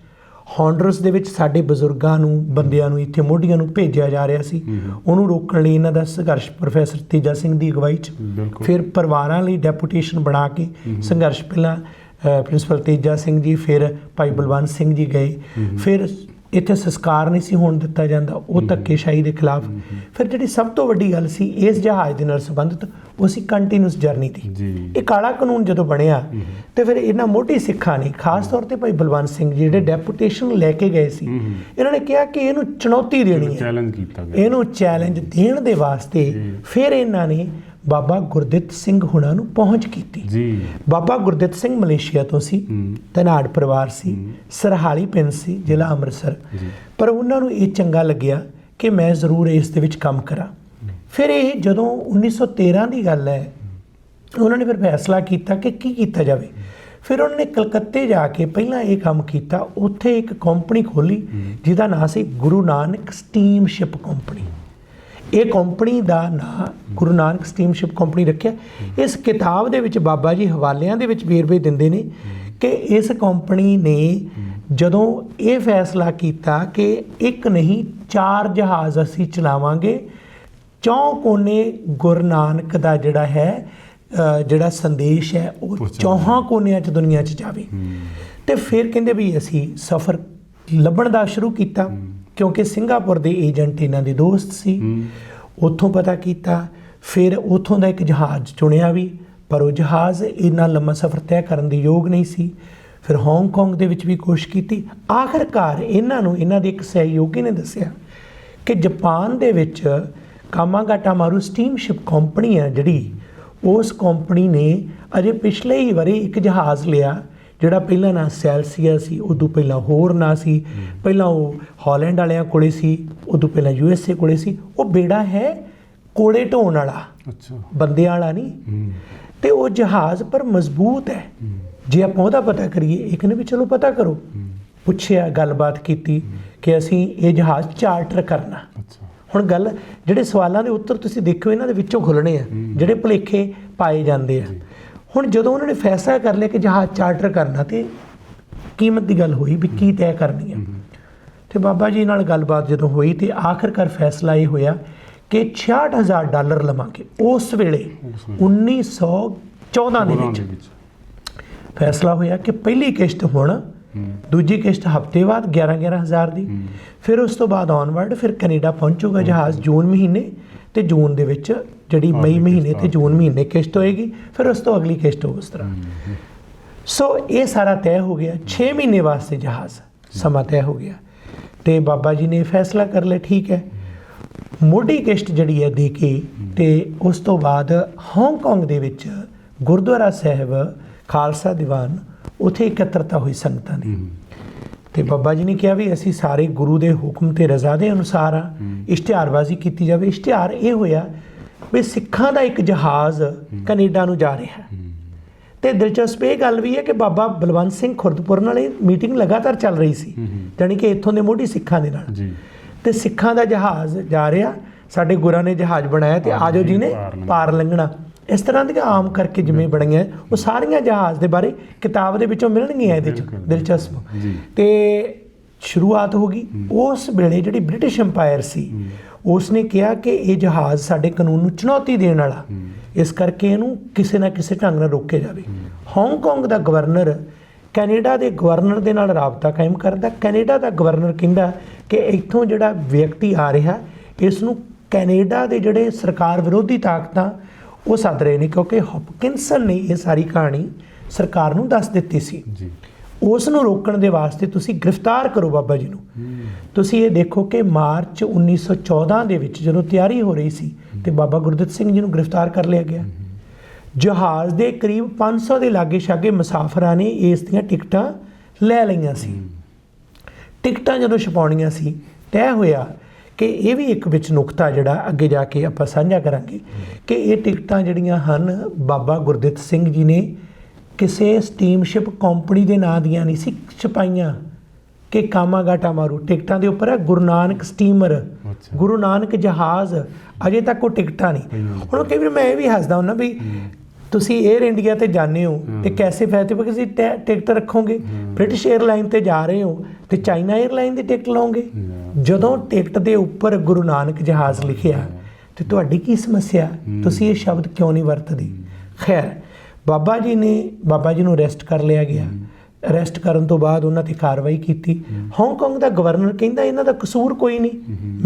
ਹੌਂਡਰਸ ਦੇ ਵਿੱਚ ਸਾਡੇ ਬਜ਼ੁਰਗਾਂ ਨੂੰ ਬੰਦਿਆਂ ਨੂੰ ਇੱਥੇ ਮੋਢੀਆਂ ਨੂੰ ਭੇਜਿਆ ਜਾ ਰਿਹਾ ਸੀ। ਉਹਨੂੰ ਰੋਕਣ ਲਈ ਇਹਨਾਂ ਦਾ ਸੰਘਰਸ਼ ਪ੍ਰੋਫੈਸਰ ਤੇਜਾ ਸਿੰਘ ਦੀ ਅਗਵਾਈ 'ਚ ਫਿਰ ਪਰਿਵਾਰਾਂ ਲਈ ਡੈਪੂਟੇਸ਼ਨ ਬਣਾ ਕੇ ਸੰਘਰਸ਼ ਪਹਿਲਾਂ ਪ੍ਰਿੰਸੀਪਲ ਤੇਜਾ ਸਿੰਘ ਜੀ ਫਿਰ ਭਾਈ ਬਲਵੰਤ ਸਿੰਘ ਜੀ ਗਏ। ਫਿਰ ਇੱਥੇ ਸੰਸਕਾਰ ਨਹੀਂ ਸੀ ਹੋਣ ਦਿੱਤਾ ਜਾਂਦਾ ਉਹ ਧੱਕੇਸ਼ਾਹੀ ਦੇ ਖਿਲਾਫ। ਫਿਰ ਜਿਹੜੀ ਸਭ ਤੋਂ ਵੱਡੀ ਗੱਲ ਸੀ ਇਸ ਜਹਾਜ਼ ਦੇ ਨਾਲ ਸੰਬੰਧਿਤ ਉਹ ਸੀ ਕੰਟੀਨਿਊਸ ਜਰਨੀ ਦੀ। ਇਹ ਕਾਲਾ ਕਾਨੂੰਨ ਜਦੋਂ ਬਣਿਆ ਤੇ ਫਿਰ ਇਹਨਾਂ ਮੋਢੀ ਸਿੱਖਾਂ ਨੇ ਖਾਸ ਤੌਰ ਤੇ ਭਾਈ ਬਲਵੰਤ ਸਿੰਘ ਜੀ ਜਿਹੜੇ ਡੈਪੂਟੇਸ਼ਨ ਲੈ ਕੇ ਗਏ ਸੀ ਇਹਨਾਂ ਨੇ ਕਿਹਾ ਕਿ ਇਹਨੂੰ ਚੁਣੌਤੀ ਦੇਣੀ ਹੈ। ਚੈਲੰਜ ਕੀਤਾ ਗਿਆ। ਇਹਨੂੰ ਚੈਲੰਜ ਦੇਣ ਦੇ ਵਾਸਤੇ ਫਿਰ ਇਹਨਾਂ ਨੇ ਬਾਬਾ ਗੁਰਦਿੱਤ ਸਿੰਘ ਹੁਣਾਂ ਨੂੰ ਪਹੁੰਚ ਕੀਤੀ। ਜੀ। ਬਾਬਾ ਗੁਰਦਿੱਤ ਸਿੰਘ ਮਲੇਸ਼ੀਆ ਤੋਂ ਸੀ ਹੂੰ। ਧਨਾੜ ਪਰਿਵਾਰ ਸੀ ਸਰਹਾਲੀ ਪਿੰਡ ਸੀ ਜ਼ਿਲ੍ਹਾ ਅੰਮ੍ਰਿਤਸਰ। ਪਰ ਉਹਨਾਂ ਨੂੰ ਇਹ ਚੰਗਾ ਲੱਗਿਆ ਕਿ ਮੈਂ ਜ਼ਰੂਰ ਇਸ ਦੇ ਵਿੱਚ ਕੰਮ ਕਰਾਂ। ਫਿਰ ਇਹ ਜਦੋਂ 1913 ਦੀ ਗੱਲ ਹੈ ਉਹਨਾਂ ਨੇ ਫਿਰ ਫੈਸਲਾ ਕੀਤਾ ਕਿ ਕੀ ਕੀਤਾ ਜਾਵੇ। ਫਿਰ ਉਹਨਾਂ ਨੇ ਕਲਕੱਤੇ ਜਾ ਕੇ ਪਹਿਲਾਂ ਇਹ ਕੰਮ ਕੀਤਾ ਉੱਥੇ ਇੱਕ ਕੰਪਨੀ ਖੋਲੀ ਜਿਹਦਾ ਨਾਮ ਸੀ ਗੁਰੂ ਨਾਨਕ ਸਟੀਮਸ਼ਿਪ ਕੰਪਨੀ ਇਹ ਕੰਪਨੀ ਦਾ ਨਾਂ ਗੁਰੂ ਨਾਨਕ ਸਟੀਮਸ਼ਿਪ ਕੰਪਨੀ ਰੱਖਿਆ। ਇਸ ਕਿਤਾਬ ਦੇ ਵਿੱਚ ਬਾਬਾ ਜੀ ਹਵਾਲਿਆਂ ਦੇ ਵਿੱਚ ਵੇਰਵੇ ਦਿੰਦੇ ਨੇ ਕਿ ਇਸ ਕੰਪਨੀ ਨੇ ਜਦੋਂ ਇਹ ਫੈਸਲਾ ਕੀਤਾ ਕਿ ਇੱਕ ਨਹੀਂ ਚਾਰ ਜਹਾਜ਼ ਅਸੀਂ ਚਲਾਵਾਂਗੇ ਚੌਂ ਕੋਨੇ ਗੁਰੂ ਨਾਨਕ ਦਾ ਜਿਹੜਾ ਹੈ ਜਿਹੜਾ ਸੰਦੇਸ਼ ਹੈ ਉਹ। ਚੌਹਾਂ ਕੋਨਿਆਂ 'ਚ ਦੁਨੀਆ 'ਚ ਜਾਵੇ। ਤੇ ਫਿਰ ਕਹਿੰਦੇ ਵੀ ਅਸੀਂ ਸਫ਼ਰ ਲੱਭਣ ਦਾ ਸ਼ੁਰੂ ਕੀਤਾ। ਕਿਉਂਕਿ ਸਿੰਗਾਪੁਰ ਦੇ ਏਜੰਟ ਇਹਨਾਂ ਦੇ ਦੋਸਤ ਸੀ। ਉੱਥੋਂ ਪਤਾ ਕੀਤਾ ਫਿਰ ਉੱਥੋਂ ਦਾ ਇੱਕ ਜਹਾਜ਼ ਚੁਣਿਆ ਵੀ ਪਰ ਉਹ ਜਹਾਜ਼ ਇੰਨਾ ਲੰਮਾ ਸਫ਼ਰ ਤੈਅ ਕਰਨ ਦੇ ਯੋਗ ਨਹੀਂ ਸੀ। ਫਿਰ ਹਾਂਗਕਾਂਗ ਦੇ ਵਿੱਚ ਵੀ ਕੋਸ਼ਿਸ਼ ਕੀਤੀ। ਆਖਰਕਾਰ ਇਹਨਾਂ ਨੂੰ ਇਹਨਾਂ ਦੇ ਇੱਕ ਸਹਿਯੋਗੀ ਨੇ ਦੱਸਿਆ ਕਿ ਜਾਪਾਨ ਦੇ ਵਿੱਚ ਕਾਮਾਗਾਟਾ ਮਾਰੂ ਸਟੀਮਸ਼ਿਪ ਕੰਪਨੀ ਹੈ ਜਿਹੜੀ ਉਸ ਕੰਪਨੀ ਨੇ ਅਜੇ ਪਿਛਲੇ ਹੀ ਵਾਰੀ ਇੱਕ ਜਹਾਜ਼ ਲਿਆ ਜਿਹੜਾ ਪਹਿਲਾਂ ਨਾ ਸੈਲਸੀਆ ਸੀ ਉਦੋਂ ਪਹਿਲਾਂ ਹੋਰ ਨਾ ਸੀ। ਪਹਿਲਾਂ ਉਹ ਹਾਲੈਂਡ ਵਾਲਿਆਂ ਕੋਲੇ ਸੀ ਉਦੋਂ ਪਹਿਲਾਂ ਯੂਐਸਏ ਕੋਲੇ ਸੀ। ਉਹ ਬੇੜਾ ਹੈ ਕੋਲੇ ਢੋਣ ਵਾਲਾ। ਅੱਛਾ। ਬੰਦਿਆਂ ਵਾਲਾ ਨਹੀਂ। ਤੇ ਉਹ ਜਹਾਜ਼ ਪਰ ਮਜ਼ਬੂਤ ਹੈ। ਜੇ ਆਪਾਂ ਉਹਦਾ ਪਤਾ ਕਰੀਏ ਇਹ ਕਹਿੰਦੇ ਵੀ ਚਲੋ ਪਤਾ ਕਰੋ। ਪੁੱਛਿਆ ਗੱਲਬਾਤ ਕੀਤੀ ਕਿ ਅਸੀਂ ਇਹ ਜਹਾਜ਼ ਚਾਰਟਰ ਕਰਨਾ। ਅੱਛਾ। ਹੁਣ ਗੱਲ ਜਿਹੜੇ ਸਵਾਲਾਂ ਦੇ ਉੱਤਰ ਤੁਸੀਂ ਦੇਖੋ ਇਹਨਾਂ ਦੇ ਵਿੱਚੋਂ ਖੁੱਲਣੇ ਆ। ਜਿਹੜੇ ਭੁਲੇਖੇ ਪਾਏ ਜਾਂਦੇ ਆ। ਹੁਣ ਜਦੋਂ ਉਹਨਾਂ ਨੇ ਫੈਸਲਾ ਕਰ ਲਿਆ ਕਿ ਜਹਾਜ਼ ਚਾਰਟਰ ਕਰਨਾ ਤੇ ਕੀਮਤ ਦੀ ਗੱਲ ਹੋਈ ਵੀ ਕੀ ਤੈਅ ਕਰਨੀ ਹੈ ਤੇ ਬਾਬਾ ਜੀ ਨਾਲ ਗੱਲਬਾਤ ਜਦੋਂ ਹੋਈ ਤੇ ਆਖਰਕਾਰ ਫੈਸਲਾ ਇਹ ਹੋਇਆ ਕਿ 66000 ਡਾਲਰ ਲਵਾਂਗੇ ਉਸ ਵੇਲੇ ਉਸ 1914 ਦੇ ਵਿੱਚ। ਫੈਸਲਾ ਹੋਇਆ ਕਿ ਪਹਿਲੀ ਕਿਸ਼ਤ ਹੁਣ ਦੂਜੀ ਕਿਸ਼ਤ ਹਫ਼ਤੇ ਬਾਅਦ 11 11000 ਦੀ। ਫਿਰ ਉਸ ਤੋਂ ਬਾਅਦ ਔਨਵਰਡ ਫਿਰ ਕੈਨੇਡਾ ਪਹੁੰਚੂਗਾ ਜਹਾਜ਼ ਜੂਨ ਮਹੀਨੇ। ਤੇ ਜੂਨ ਦੇ ਵਿੱਚ ਜਿਹੜੀ ਮਈ ਮਹੀਨੇ ਤੇ ਜੂਨ ਮਹੀਨੇ ਕਿਸ਼ਤ ਹੋਏਗੀ ਫਿਰ ਉਸ ਤੋਂ ਅਗਲੀ ਕਿਸ਼ਤ ਉਸ ਤਰ੍ਹਾਂ। ਸੋ ਇਹ ਸਾਰਾ ਤੈਅ ਹੋ ਗਿਆ 6 ਮਹੀਨੇ ਵਾਸਤੇ ਜਹਾਜ਼ ਸਮਾਂ ਤੈਅ ਹੋ ਗਿਆ। ਤੇ ਬਾਬਾ ਜੀ ਨੇ ਫੈਸਲਾ ਕਰ ਲਿਆ ਠੀਕ ਹੈ। ਮੋਢੀ ਕਿਸ਼ਤ ਜਿਹੜੀ ਹੈ ਦੇ ਕੇ ਤੇ ਉਸ ਤੋਂ ਬਾਅਦ ਹਾਂਗਕਾਂਗ ਦੇ ਵਿੱਚ ਗੁਰਦੁਆਰਾ ਸਾਹਿਬ ਖਾਲਸਾ ਦੀਵਾਨ ਉਥੇ ਇਕੱਤਰਤਾ ਹੋਈ ਸੰਗਤਾਂ ਦੀ। ਤੇ ਬਾਬਾ ਜੀ ਨੇ ਕਿਹਾ ਵੀ ਅਸੀਂ ਸਾਰੇ ਗੁਰੂ ਦੇ ਹੁਕਮ ਤੇ ਰਜ਼ਾ ਦੇ ਅਨੁਸਾਰ ਆ ਇਸ਼ਤਿਹਾਰਬਾਜ਼ੀ ਕੀਤੀ ਜਾਵੇ। ਇਸ਼ਤਿਹਾਰ ਇਹ ਹੋਇਆ ਵੀ ਸਿੱਖਾਂ ਦਾ ਇੱਕ ਜਹਾਜ਼ ਕੈਨੇਡਾ ਨੂੰ ਜਾ ਰਿਹਾ। ਹੈ। ਤੇ ਦਿਲਚਸਪ ਇਹ ਗੱਲ ਵੀ ਹੈ ਕਿ ਬਾਬਾ ਬਲਵੰਤ ਸਿੰਘ ਖੁਰਦਪੁਰ ਨਾਲ ਇਹ ਮੀਟਿੰਗ ਲਗਾਤਾਰ ਚੱਲ ਰਹੀ ਸੀ। ਜਾਣੀ ਕਿ ਇੱਥੋਂ ਦੇ ਮੋਢੀ ਸਿੱਖਾਂ ਦੇ ਨਾਲ। ਜੀ। ਤੇ ਸਿੱਖਾਂ ਦਾ ਜਹਾਜ਼ ਜਾ ਰਿਹਾ। ਸਾਡੇ ਗੁਰਾਂ ਨੇ ਜਹਾਜ਼ ਬਣਾਇਆ ਤੇ ਆਜੋ ਜੀ ਨੇ ਪਾਰ ਲੰਘਣਾ। ਇਸ ਤਰ੍ਹਾਂ ਦੀਆਂ ਆਮ ਕਰਕੇ ਜਿਵੇਂ ਬਣੀਆਂ ਉਹ ਸਾਰੀਆਂ ਜਹਾਜ਼ ਦੇ ਬਾਰੇ ਕਿਤਾਬ ਦੇ ਵਿੱਚੋਂ ਮਿਲਣਗੀਆਂ ਇਹਦੇ ਚ ਦਿਲਚਸਪ। ਤੇ ਸ਼ੁਰੂਆਤ ਹੋ ਗਈ। ਉਸ ਵੇਲੇ ਜਿਹੜੀ ਬ੍ਰਿਟਿਸ਼ ਅੰਪਾਇਰ ਸੀ ਉਸ ਨੇ ਕਿਹਾ ਕਿ ਇਹ ਜਹਾਜ਼ ਸਾਡੇ ਕਾਨੂੰਨ ਨੂੰ ਚੁਣੌਤੀ ਦੇਣ ਵਾਲਾ। ਇਸ ਕਰਕੇ ਇਹਨੂੰ ਕਿਸੇ ਨਾ ਕਿਸੇ ਢੰਗ ਨਾਲ ਰੋਕਿਆ ਜਾਵੇ। ਹਾਂਗਕਾਂਗ ਦਾ ਗਵਰਨਰ ਕੈਨੇਡਾ ਦੇ ਗਵਰਨਰ ਦੇ ਨਾਲ ਰਾਬਤਾ ਕਾਇਮ ਕਰਦਾ। ਕੈਨੇਡਾ ਦਾ ਗਵਰਨਰ ਕਹਿੰਦਾ ਕਿ ਇੱਥੋਂ ਜਿਹੜਾ ਵਿਅਕਤੀ ਆ ਰਿਹਾ ਇਸ ਨੂੰ ਕੈਨੇਡਾ ਦੇ ਜਿਹੜੇ ਸਰਕਾਰ ਵਿਰੋਧੀ ਤਾਕਤਾਂ ਉਹ ਸੱਦ ਰਹੇ ਨੇ ਕਿਉਂਕਿ ਹੌਪਕਿੰਸਨ ਨੇ ਇਹ ਸਾਰੀ ਕਹਾਣੀ ਸਰਕਾਰ ਨੂੰ ਦੱਸ ਦਿੱਤੀ ਸੀ। ਜੀ। ਉਸ ਨੂੰ ਰੋਕਣ ਦੇ ਵਾਸਤੇ ਤੁਸੀਂ ਗ੍ਰਿਫਤਾਰ ਕਰੋ ਬਾਬਾ ਜੀ ਨੂੰ। ਤੁਸੀਂ ਇਹ ਦੇਖੋ ਕਿ ਮਾਰਚ 1914 ਦੇ ਵਿੱਚ ਜਦੋਂ ਤਿਆਰੀ ਹੋ ਰਹੀ ਸੀ ਤੇ ਬਾਬਾ ਗੁਰਦਿੱਤ ਸਿੰਘ ਜੀ ਨੂੰ ਗ੍ਰਿਫਤਾਰ ਕਰ ਲਿਆ ਗਿਆ। ਜਹਾਜ਼ ਦੇ ਕਰੀਬ 500 ਦੇ ਲਾਗੇ ਛਾਗੇ ਮੁਸਾਫਰਾਂ ਨੇ ਇਸ ਦੀਆਂ ਟਿਕਟਾਂ ਲੈ ਲਈਆਂ ਸੀ। ਟਿਕਟਾਂ ਜਦੋਂ ਛਪਾਉਣੀਆਂ ਸੀ ਤੈਅ ਹੋਇਆ ਕਿ ਇਹ ਵੀ ਇੱਕ ਵਿੱਚ ਨੁਕਤਾ ਜਿਹੜਾ ਅੱਗੇ ਜਾ ਕੇ ਆਪਾਂ ਸਾਂਝਾ ਕਰਾਂਗੇ ਕਿ ਇਹ ਟਿਕਟਾਂ ਜਿਹੜੀਆਂ ਹਨ ਬਾਬਾ ਗੁਰਦਿੱਤ ਸਿੰਘ ਜੀ ਨੇ ਕਿਸੇ ਸਟੀਮਸ਼ਿਪ ਕੰਪਨੀ ਦੇ ਨਾਂ ਦੀਆਂ ਨਹੀਂ ਸੀ ਛਪਾਈਆਂ ਕਿ ਕਾਮਾਗਾਟਾ ਮਾਰੂ ਟਿਕਟਾਂ ਦੇ ਉੱਪਰ ਹੈ ਗੁਰੂ ਨਾਨਕ ਸਟੀਮਰ। ਗੁਰੂ ਨਾਨਕ ਜਹਾਜ਼ ਅਜੇ ਤੱਕ ਉਹ ਟਿਕਟਾਂ ਨਹੀਂ। ਹੁਣ ਕਈ ਵਾਰ ਮੈਂ ਇਹ ਵੀ ਹੱਸਦਾ ਹੁੰਦਾ ਵੀ ਤੁਸੀਂ 에ਅਰ ਇੰਡੀਆ ਤੇ ਜਾਂਦੇ ਹੋ ਤੇ ਕੈਸੇ ਫਾਇਦੇ ਪਰ ਤੁਸੀਂ ਟਿਕਟ ਰੱਖੋਗੇ। ਬ੍ਰਿਟਿਸ਼ 에ਅਰਲਾਈਨ ਤੇ ਜਾ ਰਹੇ ਹੋ। ਤੇ ਚਾਈਨਾ 에ਅਰਲਾਈਨ ਦੀ ਟਿਕਟ ਲਓਗੇ? ਜਦੋਂ ਟਿਕਟ ਦੇ ਉੱਪਰ ਗੁਰੂ ਨਾਨਕ ਜਹਾਜ਼ ਲਿਖਿਆ, ਤੇ ਤੁਹਾਡੀ ਕੀ ਸਮੱਸਿਆ? ਤੁਸੀਂ ਇਹ ਸ਼ਬਦ ਕਿਉਂ ਨਹੀਂ ਵਰਤਦੇ? ਖੈਰ, ਬਾਬਾ ਜੀ ਨੇ, ਬਾਬਾ ਜੀ ਨੂੰ ਅਰੈਸਟ ਕਰ ਲਿਆ ਗਿਆ। ਅਰੈਸਟ ਕਰਨ ਤੋਂ ਬਾਅਦ ਉਹਨਾਂ ਤੇ ਕਾਰਵਾਈ ਕੀਤੀ। ਹਾਂਗਕਾਂਗ ਦਾ ਗਵਰਨਰ ਕਹਿੰਦਾ ਇਹਨਾਂ ਦਾ ਕਸੂਰ ਕੋਈ ਨਹੀਂ।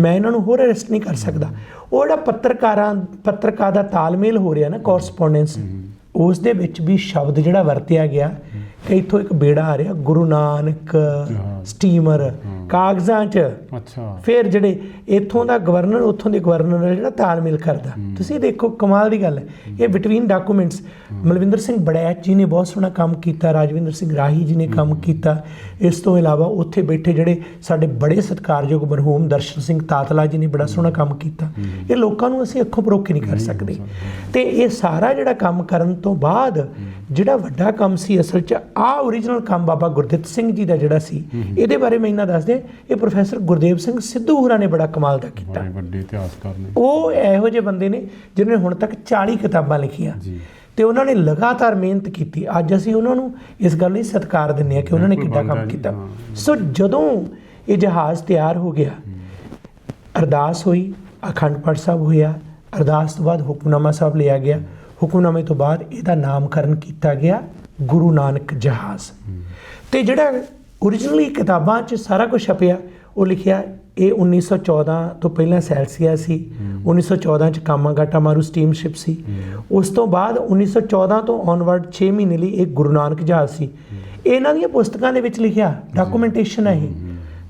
ਮੈਂ ਇਹਨਾਂ ਨੂੰ ਹੋਰ ਅਰੈਸਟ ਨਹੀਂ ਕਰ ਸਕਦਾ। ਉਹ ਜਿਹੜਾ ਪੱਤਰਕਾਰਾਂ ਪੱਤਰਕਾਰ ਦਾ ਤਾਲਮੇਲ ਹੋ ਰਿਹਾ ਨਾ ਕੋਰਸਪੋਂਡੈਂਸ ਉਸ ਦੇ ਵਿੱਚ ਵੀ ਸ਼ਬਦ ਜਿਹੜਾ ਵਰਤਿਆ ਗਿਆ ਇੱਥੋਂ ਇੱਕ ਬੇੜਾ ਆ ਰਿਹਾ ਗੁਰੂ ਨਾਨਕ ਸਟੀਮਰ ਕਾਗਜ਼ਾਂ 'ਚ। ਅੱਛਾ। ਫਿਰ ਜਿਹੜੇ ਇੱਥੋਂ ਦਾ ਗਵਰਨਰ ਉੱਥੋਂ ਦੇ ਗਵਰਨਰ ਨਾਲ ਜਿਹੜਾ ਤਾਲਮੇਲ ਕਰਦਾ। ਤੁਸੀਂ ਦੇਖੋ ਕਮਾਲ ਦੀ ਗੱਲ ਹੈ। ਇਹ ਬਿਟਵੀਨ ਡਾਕੂਮੈਂਟਸ ਮਲਵਿੰਦਰ ਸਿੰਘ ਬੜੈਚ ਜੀ ਨੇ ਬਹੁਤ ਸੋਹਣਾ ਕੰਮ ਕੀਤਾ ਰਾਜਵਿੰਦਰ ਸਿੰਘ ਰਾਹੀ ਜੀ ਨੇ ਕੰਮ ਕੀਤਾ। ਇਸ ਤੋਂ ਇਲਾਵਾ ਉੱਥੇ ਬੈਠੇ ਜਿਹੜੇ ਸਾਡੇ ਬੜੇ ਸਤਿਕਾਰਯੋਗ ਮਰਹੂਮ ਦਰਸ਼ਨ ਸਿੰਘ ਤਾਤਲਾ ਜੀ ਨੇ ਬੜਾ ਸੋਹਣਾ ਕੰਮ ਕੀਤਾ। ਇਹ ਲੋਕਾਂ ਨੂੰ ਅਸੀਂ ਅੱਖੋਂ ਪਰੋਕੇ ਨਹੀਂ ਕਰ ਸਕਦੇ। ਤੇ ਇਹ ਸਾਰਾ ਜਿਹੜਾ ਕੰਮ ਕਰਨ ਤੋਂ ਬਾਅਦ ਜਿਹੜਾ ਵੱਡਾ ਕੰਮ ਸੀ ਅਸਲ 'ਚ ਆ ਓਰੀਜਨਲ ਕੰਮ ਬਾਬਾ ਗੁਰਦਿੱਤ ਸਿੰਘ ਜੀ ਦਾ ਜਿਹੜਾ ਸੀ ਇਹਦੇ ਬਾਰੇ ਮੈਂ ਇਹਨਾਂ ਦੱਸ ਦਿਆਂ ਇਹ ਪ੍ਰੋਫੈਸਰ ਗੁਰਦੇਵ ਸਿੰਘ ਸਿੱਧੂ ਹੋਰਾਂ ਨੇ ਬੜਾ ਕਮਾਲ ਦਾ ਕੀਤਾ। ਬੜੇ ਵੱਡੇ ਇਤਿਹਾਸਕਾਰ ਨੇ। ਉਹ ਇਹੋ ਜਿਹੇ ਬੰਦੇ ਨੇ ਜਿਨ੍ਹਾਂ ਨੇ ਹੁਣ ਤੱਕ 40 ਕਿਤਾਬਾਂ ਲਿਖੀਆਂ। ਜੀ। ਤੇ ਉਹਨਾਂ ਨੇ ਲਗਾਤਾਰ ਮਿਹਨਤ ਕੀਤੀ। ਅੱਜ ਅਸੀਂ ਉਹਨਾਂ ਨੂੰ ਇਸ ਗੱਲ ਲਈ ਸਤਿਕਾਰ ਦਿੰਦੇ ਹਾਂ ਕਿ ਉਹਨਾਂ ਨੇ ਕਿੱਦਾਂ ਕੰਮ ਕੀਤਾ। ਸੋ ਜਦੋਂ ਇਹ ਜਹਾਜ਼ ਤਿਆਰ ਹੋ ਗਿਆ ਅਰਦਾਸ ਹੋਈ ਅਖੰਡ ਪਾਠ ਸਾਹਿਬ ਹੋਇਆ ਅਰਦਾਸ ਤੋਂ ਬਾਅਦ ਹੁਕਮਨਾਮਾ ਸਾਹਿਬ ਲਿਆ ਗਿਆ। ਹੁਕਮਨਾਮੇ ਤੋਂ ਬਾਅਦ ਇਹਦਾ ਨਾਮਕਰਨ ਕੀਤਾ ਗਿਆ ਗੁਰੂ ਨਾਨਕ ਜਹਾਜ਼। ਤੇ ਜਿਹੜਾ ਓਰੀਜਨਲੀ ਕਿਤਾਬਾਂ 'ਚ ਸਾਰਾ ਕੁਝ ਛਪਿਆ। ਉਹ ਲਿਖਿਆ ਇਹ 1914 ਤੋਂ ਪਹਿਲਾਂ ਸੈਲਸੀਆ ਸੀ। 1914 ਚ ਕਾਮਾਗਾਟਾ ਮਾਰੂ ਸਟੀਮਸ਼ਿਪ ਸੀ। ਉਸ ਤੋਂ ਬਾਅਦ 1914 ਤੋਂ ਔਨਵਰਡ 6 ਮਹੀਨੇ ਲਈ ਇਹ ਗੁਰੂ ਨਾਨਕ ਜਹਾਜ਼ ਸੀ। ਇਹਨਾਂ ਦੀਆਂ ਪੁਸਤਕਾਂ ਦੇ ਵਿੱਚ ਲਿਖਿਆ ਡਾਕੂਮੈਂਟੇਸ਼ਨ ਹੈ ਇਹ।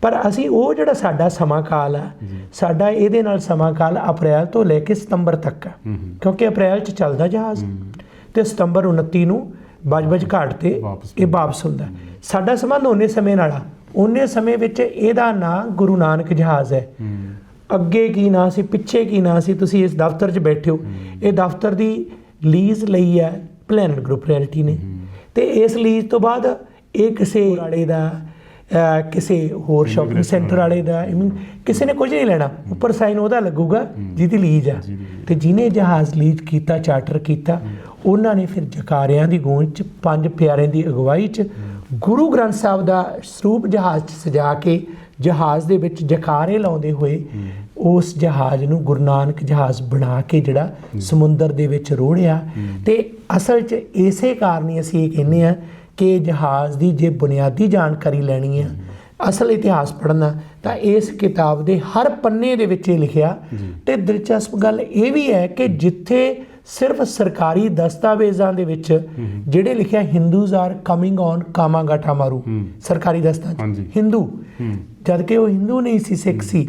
ਪਰ ਅਸੀਂ ਉਹ ਜਿਹੜਾ ਸਾਡਾ ਸਮਾਂ ਕਾਲ ਆ ਸਾਡਾ ਇਹਦੇ ਨਾਲ ਸਮਾਂ ਕਾਲ ਅਪ੍ਰੈਲ ਤੋਂ ਲੈ ਕੇ ਸਤੰਬਰ ਤੱਕ ਆ। ਕਿਉਂਕਿ ਅਪ੍ਰੈਲ ਚ ਚੱਲਦਾ ਜਹਾਜ਼ ਤੇ ਸਤੰਬਰ 29 ਨੂੰ ਬਜਬਜ ਘਾਟ ਤੇ ਇਹ ਵਾਪਸ ਹੁੰਦਾ। ਹੈ। ਸਾਡਾ ਸੰਬੰਧ ਉਹਨੇ ਸਮੇਂ ਨਾਲ ਆ। ਉਹਨੇ ਸਮੇਂ ਵਿੱਚ ਇਹਦਾ ਨਾਂ ਗੁਰੂ ਨਾਨਕ ਜਹਾਜ਼ ਹੈ। ਅੱਗੇ ਕੀ ਨਾਂ ਸੀ ਪਿੱਛੇ ਕੀ ਨਾਂ ਸੀ ਤੁਸੀਂ ਇਸ ਦਫ਼ਤਰ 'ਚ ਬੈਠੇ ਹੋ। ਇਹ ਦਫ਼ਤਰ ਦੀ ਲੀਜ਼ ਲਈ ਹੈ ਪਲੈਨਟ ਗਰੁੱਪ ਰਿਐਲਿਟੀ ਨੇ। ਤੇ ਇਸ ਲੀਜ਼ ਤੋਂ ਬਾਅਦ ਇਹ ਕਿਸੇ ਵਾਲੇ ਦਾ ਕਿਸੇ ਹੋਰ ਸ਼ਾਪਿੰਗ ਸੈਂਟਰ ਵਾਲੇ ਦਾ I mean, ਕਿਸੇ ਨੇ ਕੁਝ ਨਹੀਂ ਲੈਣਾ। ਉੱਪਰ ਸਾਈਨ ਉਹਦਾ ਲੱਗੂਗਾ ਜਿਹਦੀ ਲੀਜ਼ ਆ। ਤੇ ਜਿਹਨੇ ਜਹਾਜ਼ ਲੀਜ਼ ਕੀਤਾ ਚਾਰਟਰ ਕੀਤਾ ਉਹਨਾਂ ਨੇ ਫਿਰ ਜਕਾਰਿਆਂ ਦੀ ਗੂੰਜ ਚ ਪੰਜ ਪਿਆਰਿਆਂ ਦੀ ਅਗਵਾਈ ਚ ਗੁਰੂ ਗ੍ਰੰਥ ਸਾਹਿਬ ਦਾ ਸਰੂਪ ਜਹਾਜ਼ 'ਚ ਸਜਾ ਕੇ ਜਹਾਜ਼ ਦੇ ਵਿੱਚ ਜਕਾਰੇ ਲਾਉਂਦੇ ਹੋਏ ਉਸ ਜਹਾਜ਼ ਨੂੰ ਗੁਰੂ ਨਾਨਕ ਜਹਾਜ਼ ਬਣਾ ਕੇ ਜਿਹੜਾ ਸਮੁੰਦਰ ਦੇ ਵਿੱਚ ਰੋੜਿਆ। ਤੇ ਅਸਲ 'ਚ ਇਸੇ ਕਾਰਨ ਹੀ ਅਸੀਂ ਇਹ ਕਹਿੰਦੇ ਆ ਕਿ ਜਹਾਜ਼ ਦੀ ਜੇ ਬੁਨਿਆਦੀ ਜਾਣਕਾਰੀ ਲੈਣੀ ਹੈ ਅਸਲ ਇਤਿਹਾਸ ਪੜ੍ਹਨਾ ਤਾਂ ਇਸ ਕਿਤਾਬ ਦੇ ਹਰ ਪੰਨੇ ਦੇ ਵਿੱਚ ਇਹ ਲਿਖਿਆ ਤੇ ਦਿਲਚਸਪ ਗੱਲ ਇਹ ਵੀ ਹੈ ਕਿ ਜਿੱਥੇ ਸਿਰਫ ਸਰਕਾਰੀ ਦਸਤਾਵੇਜ਼ਾਂ ਦੇ ਵਿੱਚ ਜਿਹੜੇ ਲਿਖਿਆ Hindus are coming on Komagata Maru ਸਰਕਾਰੀ ਦਸਤਾਵੇਜ਼ ਹਾਂਜੀ। ਹਿੰਦੂ ਜਦ ਕਿ ਉਹ ਹਿੰਦੂ ਨਹੀਂ ਸੀ ਸਿੱਖ ਸੀ।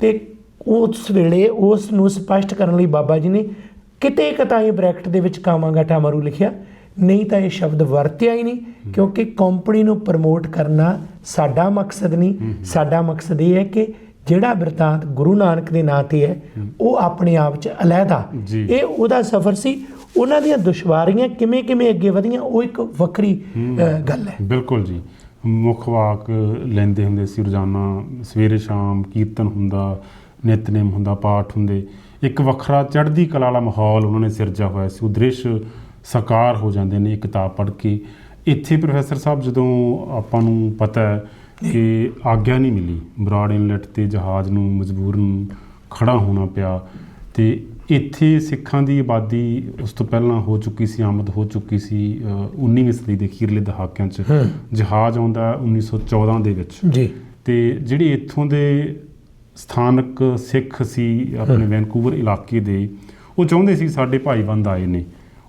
ਤੇ ਉਸ ਵੇਲੇ ਉਸ ਨੂੰ ਸਪਸ਼ਟ ਕਰਨ ਲਈ ਬਾਬਾ ਜੀ ਨੇ ਕਿਤੇ ਕਤਾਈ ਬ੍ਰੈਕਟ ਦੇ ਵਿੱਚ ਕਾਮਾਗਾਟਾ ਮਾਰੂ ਲਿਖਿਆ ਨਹੀਂ ਤਾਂ ਇਹ ਸ਼ਬਦ ਵਰਤਿਆ ਹੀ ਨਹੀਂ ਕਿਉਂਕਿ ਕੰਪਨੀ ਨੂੰ ਪ੍ਰਮੋਟ ਕਰਨਾ ਸਾਡਾ ਮਕਸਦ ਨਹੀਂ। ਸਾਡਾ ਮਕਸਦ ਇਹ ਹੈ ਕਿ ਜਿਹੜਾ ਬਿਰਤਾਂਤ ਗੁਰੂ ਨਾਨਕ ਦੇ ਨਾਂ ਤੇ ਹੈ ਉਹ ਆਪਣੇ ਆਪ ਚ ਅਲੱਗਾ ਜੀ। ਇਹ ਉਹਦਾ ਸਫ਼ਰ ਸੀ। ਉਹਨਾਂ ਦੀਆਂ ਦੁਸ਼ਵਾਰੀਆਂ ਕਿਵੇਂ ਕਿਵੇਂ ਅੱਗੇ ਵਧੀਆਂ ਉਹ ਇੱਕ ਵੱਖਰੀ ਗੱਲ ਹੈ। ਬਿਲਕੁਲ ਜੀ। ਮੁੱਖ ਵਾਕ ਲੈਂਦੇ ਹੁੰਦੇ ਸੀ ਰੋਜ਼ਾਨਾ ਸਵੇਰੇ ਸ਼ਾਮ ਕੀਰਤਨ ਹੁੰਦਾ ਨਿਤਨੇਮ ਹੁੰਦਾ ਪਾਠ ਹੁੰਦੇ। ਇੱਕ ਵੱਖਰਾ ਚੜ੍ਹਦੀ ਕਲਾ ਵਾਲਾ ਮਾਹੌਲ ਉਹਨਾਂ ਨੇ ਸਿਰਜਿਆ ਹੋਇਆ ਸੀ। ਉਹ ਦ੍ਰਿਸ਼ ਸਾਕਾਰ ਹੋ ਜਾਂਦੇ ਨੇ ਇਹ ਕਿਤਾਬ ਪੜ੍ਹ ਕੇ। ਇੱਥੇ ਪ੍ਰੋਫੈਸਰ ਸਾਹਿਬ ਜਦੋਂ ਆਪਾਂ ਨੂੰ ਪਤਾ ਹੈ ਕਿ ਆਗਿਆ ਨਹੀਂ ਮਿਲੀ। ਬਰਾਡ ਇਨਲੈਟ ਤੇ ਜਹਾਜ਼ ਨੂੰ ਮਜਬੂਰਨ ਖੜਾ ਹੋਣਾ ਪਿਆ ਤੇ ਇੱਥੇ ਸਿੱਖਾਂ ਦੀ ਆਬਾਦੀ ਉਸ ਤੋਂ ਪਹਿਲਾਂ ਹੋ ਚੁੱਕੀ ਸੀ ਆਮਦ ਹੋ ਚੁੱਕੀ ਸੀ ਅ, 19ਵੀਂ ਸਦੀ ਦੇ ਅਖੀਰਲੇ ਦਹਾਕਿਆਂ 'ਚ। ਜਹਾਜ਼ ਆਉਂਦਾ ਹੈ 1914 ਦੇ ਵਿੱਚ। ਜੀ। ਤੇ ਜਿਹੜੇ ਇੱਥੋਂ ਦੇ ਸਥਾਨਕ ਸਿੱਖ ਸੀ ਆਪਣੇ ਵੈਨਕੂਵਰ ਇਲਾਕੇ ਦੇ ਉਹ ਚਾਹੁੰਦੇ ਸੀ ਸਾਡੇ ਭਾਈਬੰਦ ਆਏ ਨੇ।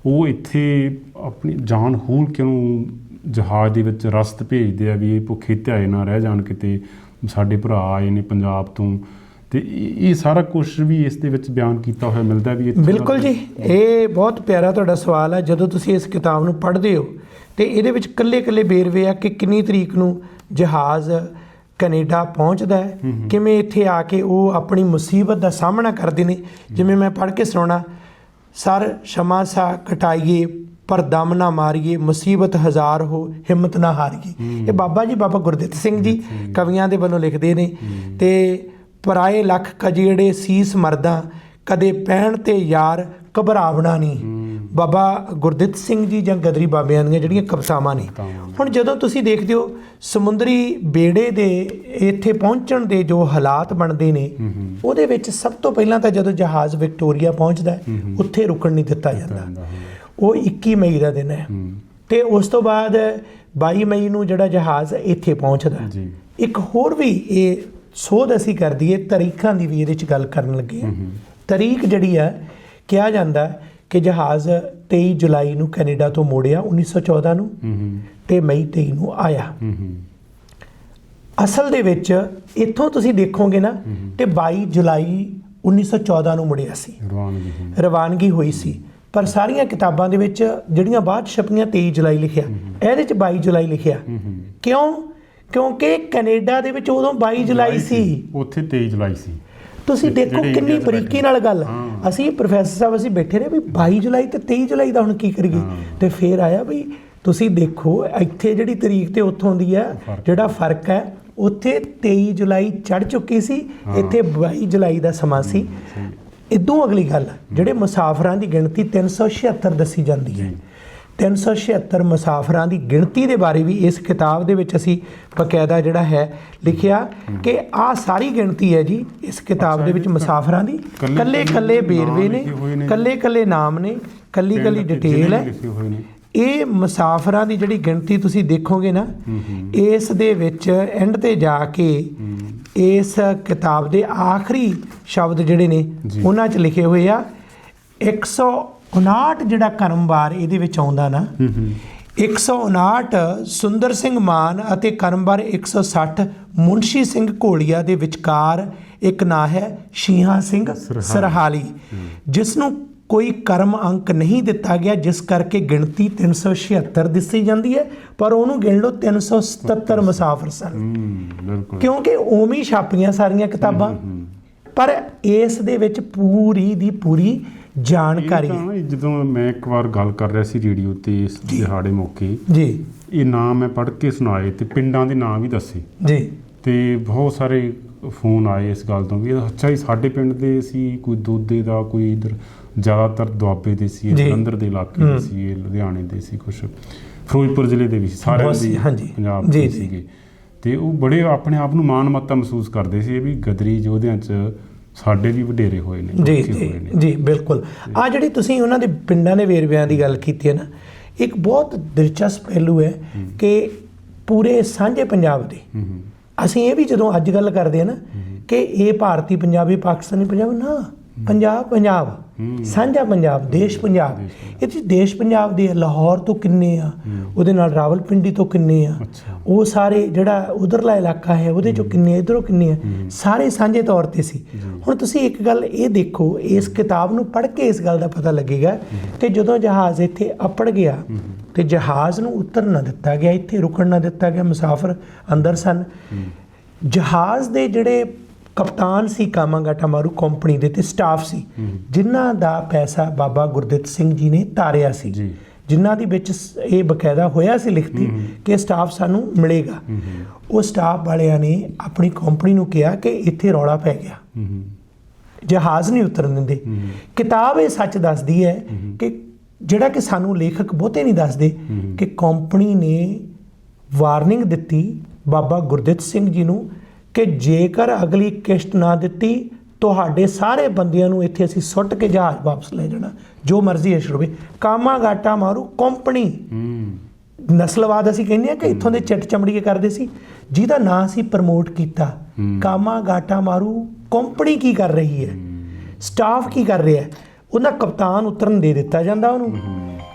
ਉਹ ਇੱਥੇ ਆਪਣੀ ਜਾਨ ਹੂਲ ਕਿਉਂ ਜਹਾਜ਼ ਦੇ ਵਿੱਚ ਰਸਤ ਭੇਜਦੇ ਆ ਵੀ ਇਹ ਭੁੱਖੇ ਧਿਆਏ ਨਾ ਰਹਿ ਜਾਣ ਕਿਤੇ ਸਾਡੇ ਭਰਾ ਆਏ ਨੇ ਪੰਜਾਬ ਤੋਂ। ਤੇ ਇਹ ਸਾਰਾ ਕੁਝ ਵੀ ਇਸ ਦੇ ਵਿੱਚ ਬਿਆਨ ਕੀਤਾ ਹੋਇਆ ਮਿਲਦਾ ਵੀ ਬਿਲਕੁਲ ਜੀ ਇਹ ਬਹੁਤ ਪਿਆਰਾ ਤੁਹਾਡਾ ਸਵਾਲ ਹੈ ਜਦੋਂ ਤੁਸੀਂ ਇਸ ਕਿਤਾਬ ਨੂੰ ਪੜ੍ਹਦੇ ਹੋ ਤੇ ਇਹਦੇ ਵਿੱਚ ਕੱਲੇ-ਕੱਲੇ ਵੇਰਵੇ ਆ ਕਿ ਕਿੰਨੀ ਤਰੀਕ ਨੂੰ ਜਹਾਜ਼ ਕੈਨੇਡਾ ਪਹੁੰਚਦਾ ਹੈ। ਕਿਵੇਂ ਇੱਥੇ ਆ ਕੇ ਉਹ ਆਪਣੀ ਮੁਸੀਬਤ ਦਾ ਸਾਹਮਣਾ ਕਰਦੇ ਨੇ। ਜਿਵੇਂ ਮੈਂ ਪੜ੍ਹ ਕੇ ਸੁਣਾਉਣਾ ਸਰ ਸ਼ਮਾ ਸਾ ਕਟਾਈਏ ਪਰ ਦਮ ਨਾ ਮਾਰੀਏ ਮੁਸੀਬਤ ਹਜ਼ਾਰ ਹੋ ਹਿੰਮਤ ਨਾ ਹਾਰੀਏ। ਇਹ ਬਾਬਾ ਜੀ ਬਾਬਾ ਗੁਰਦਿੱਤ ਸਿੰਘ ਜੀ ਕਵੀਆਂ ਦੇ ਵੱਲੋਂ ਲਿਖਦੇ ਨੇ। ਤੇ ਪਰਾਏ ਲੱਖ ਕਜੇੜੇ ਸੀਸ ਮਰਦਾ ਕਦੇ ਪੈਣ ਤੇ ਯਾਰ ਘਬਰਾਵਣਾ ਨਹੀਂ। ਬਾਬਾ ਗੁਰਦਿੱਤ ਸਿੰਘ ਜੀ ਜਾਂ ਗਦਰੀ ਬਾਬਿਆਂ ਦੀਆਂ ਜਿਹੜੀਆਂ ਕਵਿਤਾਵਾਂ ਨੇ। ਹੁਣ ਜਦੋਂ ਤੁਸੀਂ ਦੇਖਦੇ ਹੋ ਸਮੁੰਦਰੀ ਬੇੜੇ ਦੇ ਇੱਥੇ ਪਹੁੰਚਣ ਦੇ ਜੋ ਹਾਲਾਤ ਬਣਦੇ ਨੇ ਉਹਦੇ ਵਿੱਚ ਸਭ ਤੋਂ ਪਹਿਲਾਂ ਤਾਂ ਜਦੋਂ ਜਹਾਜ਼ ਵਿਕਟੋਰੀਆ ਪਹੁੰਚਦਾ ਉੱਥੇ ਰੁਕਣ ਨਹੀਂ ਦਿੱਤਾ ਜਾਂਦਾ। ਉਹ 21 ਮਈ ਦਾ ਦਿਨ ਹੈ। ਤੇ ਉਸ ਤੋਂ ਬਾਅਦ 22 ਮਈ ਨੂੰ ਜਿਹੜਾ ਜਹਾਜ਼ ਇੱਥੇ ਪਹੁੰਚਦਾ ਜੀ। ਇੱਕ ਹੋਰ ਵੀ ਇਹ ਸੋਧ ਅਸੀਂ ਕਰ ਦਈਏ ਤਾਰੀਖਾਂ ਦੀ ਵੀ ਇਹਦੇ ਚ ਗੱਲ ਕਰਨ ਲੱਗੇ ਹਾਂ। ਤਾਰੀਖ ਜਿਹੜੀ ਹੈ ਕਿਹਾ ਜਾਂਦਾ ਕਿ ਜਹਾਜ਼ 23 ਜੁਲਾਈ ਨੂੰ ਕੈਨੇਡਾ ਤੋਂ ਮੋੜਿਆ 1914 ਨੂੰ ਤੇ ਮਈ 23 ਨੂੰ ਆਇਆ। ਅਸਲ ਦੇ ਵਿੱਚ ਇੱਥੋਂ ਤੁਸੀਂ ਦੇਖੋਗੇ ਨਾ ਤੇ 22 ਜੁਲਾਈ 1914 ਨੂੰ ਮੁੜਿਆ ਸੀ। ਰਵਾਨਗੀ ਹੋਈ ਸੀ। ਪਰ ਸਾਰੀਆਂ ਕਿਤਾਬਾਂ ਦੇ ਵਿੱਚ ਜਿਹੜੀਆਂ ਬਾਅਦ ਛਪੀਆਂ 23 ਜੁਲਾਈ ਲਿਖਿਆ। ਇਹਦੇ ਚ 22 ਜੁਲਾਈ ਲਿਖਿਆ। ਕਿਉਂ? ਕਿਉਂਕਿ ਕੈਨੇਡਾ ਦੇ ਵਿੱਚ ਉਦੋਂ 22 ਜੁਲਾਈ ਸੀ। ਉੱਥੇ 23 ਜੁਲਾਈ ਸੀ। ਤੁਸੀਂ ਦੇਖੋ ਕਿੰਨੀ ਬਰੀਕੀ ਨਾਲ ਗੱਲ। ਅਸੀਂ ਪ੍ਰੋਫੈਸਰ ਸਾਹਿਬ ਅਸੀਂ ਬੈਠੇ ਰਹੇ ਵੀ 22 ਜੁਲਾਈ ਤੇ 23 ਜੁਲਾਈ ਦਾ ਹੁਣ ਕੀ ਕਰੀਏ? ਤੇ ਫੇਰ ਆਇਆ ਵੀ ਤੁਸੀਂ ਦੇਖੋ ਇੱਥੇ ਜਿਹੜੀ ਤਰੀਕ ਤੇ ਉੱਥੋਂ ਦੀ ਹੈ ਜਿਹੜਾ ਫ਼ਰਕ ਹੈ ਉੱਥੇ 23 ਜੁਲਾਈ ਚੜ ਚੁੱਕੀ ਸੀ। ਇੱਥੇ 22 ਜੁਲਾਈ ਦਾ ਸਮਾਂ ਸੀ। ਇਦੋਂ ਅਗਲੀ ਗੱਲ ਜਿਹੜੇ ਮੁਸਾਫਰਾਂ ਦੀ ਗਿਣਤੀ 376 ਦੱਸੀ ਜਾਂਦੀ ਹੈ। 376 ਮੁਸਾਫਰਾਂ ਦੀ ਗਿਣਤੀ ਦੇ ਬਾਰੇ ਵੀ ਇਸ ਕਿਤਾਬ ਦੇ ਵਿੱਚ ਅਸੀਂ ਬਕਾਇਦਾ ਜਿਹੜਾ ਹੈ ਲਿਖਿਆ ਕਿ ਆਹ ਸਾਰੀ ਗਿਣਤੀ ਹੈ ਜੀ ਇਸ ਕਿਤਾਬ ਦੇ ਵਿੱਚ ਮੁਸਾਫਰਾਂ ਦੀ। ਕੱਲੇ- ਕੱਲੇ ਵੇਰਵੇ ਨੇ। ਕੱਲੇ ਕੱਲੇ ਨਾਮ ਨੇ ਕੱਲੀ ਕੱਲੀ ਡਿਟੇਲ ਹੈ। ਇਹ ਮੁਸਾਫਰਾਂ ਦੀ ਜਿਹੜੀ ਗਿਣਤੀ ਤੁਸੀਂ ਦੇਖੋਗੇ ਨਾ ਇਸ ਦੇ ਵਿੱਚ ਐਂਡ ਤੇ ਜਾ ਕੇ ਇਸ ਕਿਤਾਬ ਦੇ ਆਖਰੀ ਸ਼ਬਦ ਜਿਹੜੇ ਨੇ। ਉਹਨਾਂ 'ਚ ਲਿਖੇ ਹੋਏ ਆ 159 ਜਿਹੜਾ ਕਰਮਵਾਰ ਇਹਦੇ ਵਿੱਚ ਆਉਂਦਾ ਨਾ 159 ਸੁੰਦਰ ਸਿੰਘ ਮਾਨ ਅਤੇ ਕਰਮਵਾਰ 160 ਮੁੰਸ਼ੀ ਸਿੰਘ ਘੋਲੀਆ ਦੇ ਵਿਚਕਾਰ ਇੱਕ ਨਾਂ ਹੈ ਸ਼ੀਹਾ ਸਿੰਘ। ਸਰਹਾਲੀ ਜਿਸ ਨੂੰ ਕੋਈ ਕਰਮ ਅੰਕ ਨਹੀਂ ਦਿੱਤਾ ਗਿਆ ਜਿਸ ਕਰਕੇ ਗਿਣਤੀ 376 ਦੱਸੀ ਜਾਂਦੀ ਹੈ ਪਰ ਉਹਨੂੰ ਗਿਣ ਲਓ 377 ਮੁਸਾਫਰ ਸਨ। ਹੂੰ ਬਿਲਕੁਲ। ਕਿਉਂਕਿ ਉਵੇਂ ਛਾਪੀਆਂ ਸਾਰੀਆਂ ਕਿਤਾਬਾਂ। ਪਰ ਇਸ ਦੇ ਵਿੱਚ ਪੂਰੀ ਦੀ ਪੂਰੀ ਜਾਣਕਾਰੀ। ਜਦੋਂ ਮੈਂ ਇੱਕ ਵਾਰ ਗੱਲ ਕਰ ਰਿਹਾ ਸੀ ਰੇਡੀਓ ਤੇ ਇਸ ਦਿਹਾੜੇ ਮੌਕੇ ਜੀ। ਇਹ ਨਾਮ ਮੈਂ ਪੜ੍ਹ ਕੇ ਸੁਣਾਏ ਤੇ ਪਿੰਡਾਂ ਦੇ ਨਾਮ ਵੀ ਦੱਸੇ। ਜੀ। ਤੇ ਬਹੁਤ ਸਾਰੇ ਫੋਨ ਆਏ ਇਸ ਗੱਲ ਤੋਂ ਵੀ ਇਹ ਅੱਛਾ ਹੀ ਸਾਡੇ ਪਿੰਡ ਦੇ ਸੀ ਕੋਈ ਦੋਦੇ ਦਾ ਕੋਈ ਇਧਰ ਜ਼ਿਆਦਾਤਰ ਦੁਆਬੇ ਦੇ ਸੀ। ਜਲੰਧਰ ਦੇ ਇਲਾਕੇ ਦੇ ਸੀ ਲੁਧਿਆਣੇ ਦੇ ਸੀ ਕੁਝ ਫਿਰੋਜ਼ਪੁਰ ਜ਼ਿਲ੍ਹੇ ਦੇ ਵੀ ਸੀ ਸਾਰਿਆਂ ਬਹੁਤ ਸੀ। ਪੰਜਾਬ ਦੇ। ਸੀਗੇ। ਤੇ ਉਹ ਬੜੇ ਆਪਣੇ ਆਪ ਨੂੰ ਮਾਣ ਮੱਤਾ ਮਹਿਸੂਸ ਕਰਦੇ ਸੀ ਇਹ ਵੀ ਗਦਰੀ ਯੋਧਿਆਂ 'ਚ ਸਾਡੇ ਵੀ ਵਡੇਰੇ ਹੋਏ ਨੇ ਜੀ ਜੀ ਹੋਏ ਨੇ। ਜੀ ਬਿਲਕੁਲ। ਆ ਜਿਹੜੀ ਤੁਸੀਂ ਉਹਨਾਂ ਦੇ ਪਿੰਡਾਂ ਦੇ ਵੇਰਵਿਆਂ ਦੀ ਗੱਲ ਕੀਤੀ ਹੈ ਨਾ ਇੱਕ ਬਹੁਤ ਦਿਲਚਸਪ ਪਹਿਲੂ ਹੈ ਕਿ ਪੂਰੇ ਸਾਂਝੇ ਪੰਜਾਬ ਦੇ। ਅਸੀਂ ਇਹ ਵੀ ਜਦੋਂ ਅੱਜ ਗੱਲ ਕਰਦੇ ਆ ਨਾ ਕਿ ਇਹ ਭਾਰਤੀ ਪੰਜਾਬੀ ਪਾਕਿਸਤਾਨੀ ਪੰਜਾਬ ਨਾ ਪੰਜਾਬ ਪੰਜਾਬ। ਸਾਂਝਾ ਪੰਜਾਬ ਦੇਸ਼ ਪੰਜਾਬ। ਇਹ ਦੇਸ਼ ਪੰਜਾਬ ਦੇ ਲਾਹੌਰ ਤੋਂ ਕਿੰਨੇ ਆ ਉਹਦੇ ਨਾਲ ਰਾਵਲਪਿੰਡੀ ਤੋਂ ਕਿੰਨੇ ਆ ਉਹ ਸਾਰੇ ਜਿਹੜਾ ਉਧਰਲਾ ਇਲਾਕਾ ਹੈ ਉਹਦੇ ਚੋਂ ਕਿੰਨੇ ਇਧਰੋਂ ਕਿੰਨੇ ਆ ਸਾਰੇ ਸਾਂਝੇ ਤੌਰ ਤੇ ਸੀ। ਹੁਣ ਤੁਸੀਂ ਇੱਕ ਗੱਲ ਇਹ ਦੇਖੋ ਇਸ ਕਿਤਾਬ ਨੂੰ ਪੜ੍ਹ ਕੇ ਇਸ ਗੱਲ ਦਾ ਪਤਾ ਲੱਗੇਗਾ ਕਿ ਜਦੋਂ ਜਹਾਜ਼ ਇੱਥੇ ਅਪੜ ਗਿਆ ਤੇ ਜਹਾਜ਼ ਨੂੰ ਉਤਰ ਨਾ ਦਿੱਤਾ ਗਿਆ ਇੱਥੇ ਰੁਕਣ ਨਾ ਦਿੱਤਾ ਗਿਆ ਮੁਸਾਫਰ ਅੰਦਰ ਸਨ। ਜਹਾਜ਼ ਦੇ ਜਿਹੜੇ ਕਪਤਾਨ ਸੀ ਕਾਮਾਗਾਟਾ ਮਾਰੂ ਕੰਪਨੀ ਦੇ ਤੇ ਸਟਾਫ ਸੀ। ਜਿਨ੍ਹਾਂ ਦਾ ਪੈਸਾ ਬਾਬਾ ਗੁਰਦਿੱਤ ਸਿੰਘ ਜੀ ਨੇ ਤਾਰਿਆ ਸੀ। ਜੀ। ਜਿਨ੍ਹਾਂ ਦੀ ਵਿੱਚ ਇਹ ਬਕਾਇਦਾ ਹੋਇਆ ਸੀ ਲਿਖਤੀ ਕਿ ਸਟਾਫ ਸਾਨੂੰ ਮਿਲੇਗਾ। ਉਹ ਸਟਾਫ ਵਾਲਿਆਂ ਨੇ ਆਪਣੀ ਕੰਪਨੀ ਨੂੰ ਕਿਹਾ ਕਿ ਇੱਥੇ ਰੌਲਾ ਪੈ ਗਿਆ। ਜਹਾਜ਼ ਨਹੀਂ ਉਤਰਨ ਦਿੰਦੇ। ਕਿਤਾਬ ਇਹ ਸੱਚ ਦੱਸਦੀ ਹੈ ਕਿ ਜਿਹੜਾ ਕਿ ਸਾਨੂੰ ਲੇਖਕ ਬਹੁਤੇ ਨਹੀਂ ਦੱਸਦੇ ਕਿ ਕੰਪਨੀ ਨੇ ਵਾਰਨਿੰਗ ਦਿੱਤੀ ਬਾਬਾ ਗੁਰਦਿੱਤ ਸਿੰਘ ਜੀ ਨੂੰ ਕਿ ਜੇਕਰ ਅਗਲੀ ਕਿਸ਼ਤ ਨਾ ਦਿੱਤੀ ਤੁਹਾਡੇ ਸਾਰੇ ਬੰਦਿਆਂ ਨੂੰ ਇੱਥੇ ਅਸੀਂ ਸੁੱਟ ਕੇ ਜਹਾਜ਼ ਵਾਪਸ ਲੈ ਜਾਣਾ। ਜੋ ਮਰਜ਼ੀ ਅਸ਼ਰ ਹੋਵੇ। ਕਾਮਾ ਗਾਟਾ ਮਾਰੂ ਕੰਪਨੀ। ਹੂੰ। ਨਸਲਵਾਦ ਅਸੀਂ ਕਹਿੰਦੇ ਆ ਕਿ ਇੱਥੋਂ ਦੇ ਚਿੱਟ ਚਮੜੀਏ ਕਰਦੇ ਸੀ। ਜਿਹਦਾ ਨਾਂ ਅਸੀਂ ਪ੍ਰਮੋਟ ਕੀਤਾ। ਕਾਮਾ ਗਾਟਾ ਮਾਰੂ ਕੰਪਨੀ ਕੀ ਕਰ ਰਹੀ ਹੈ? ਸਟਾਫ ਕੀ ਕਰ ਰਿਹਾ ਹੈ? ਉਹਦਾ ਕਪਤਾਨ ਉਤਰਨ ਦੇ ਦਿੱਤਾ ਜਾਂਦਾ ਉਹਨੂੰ।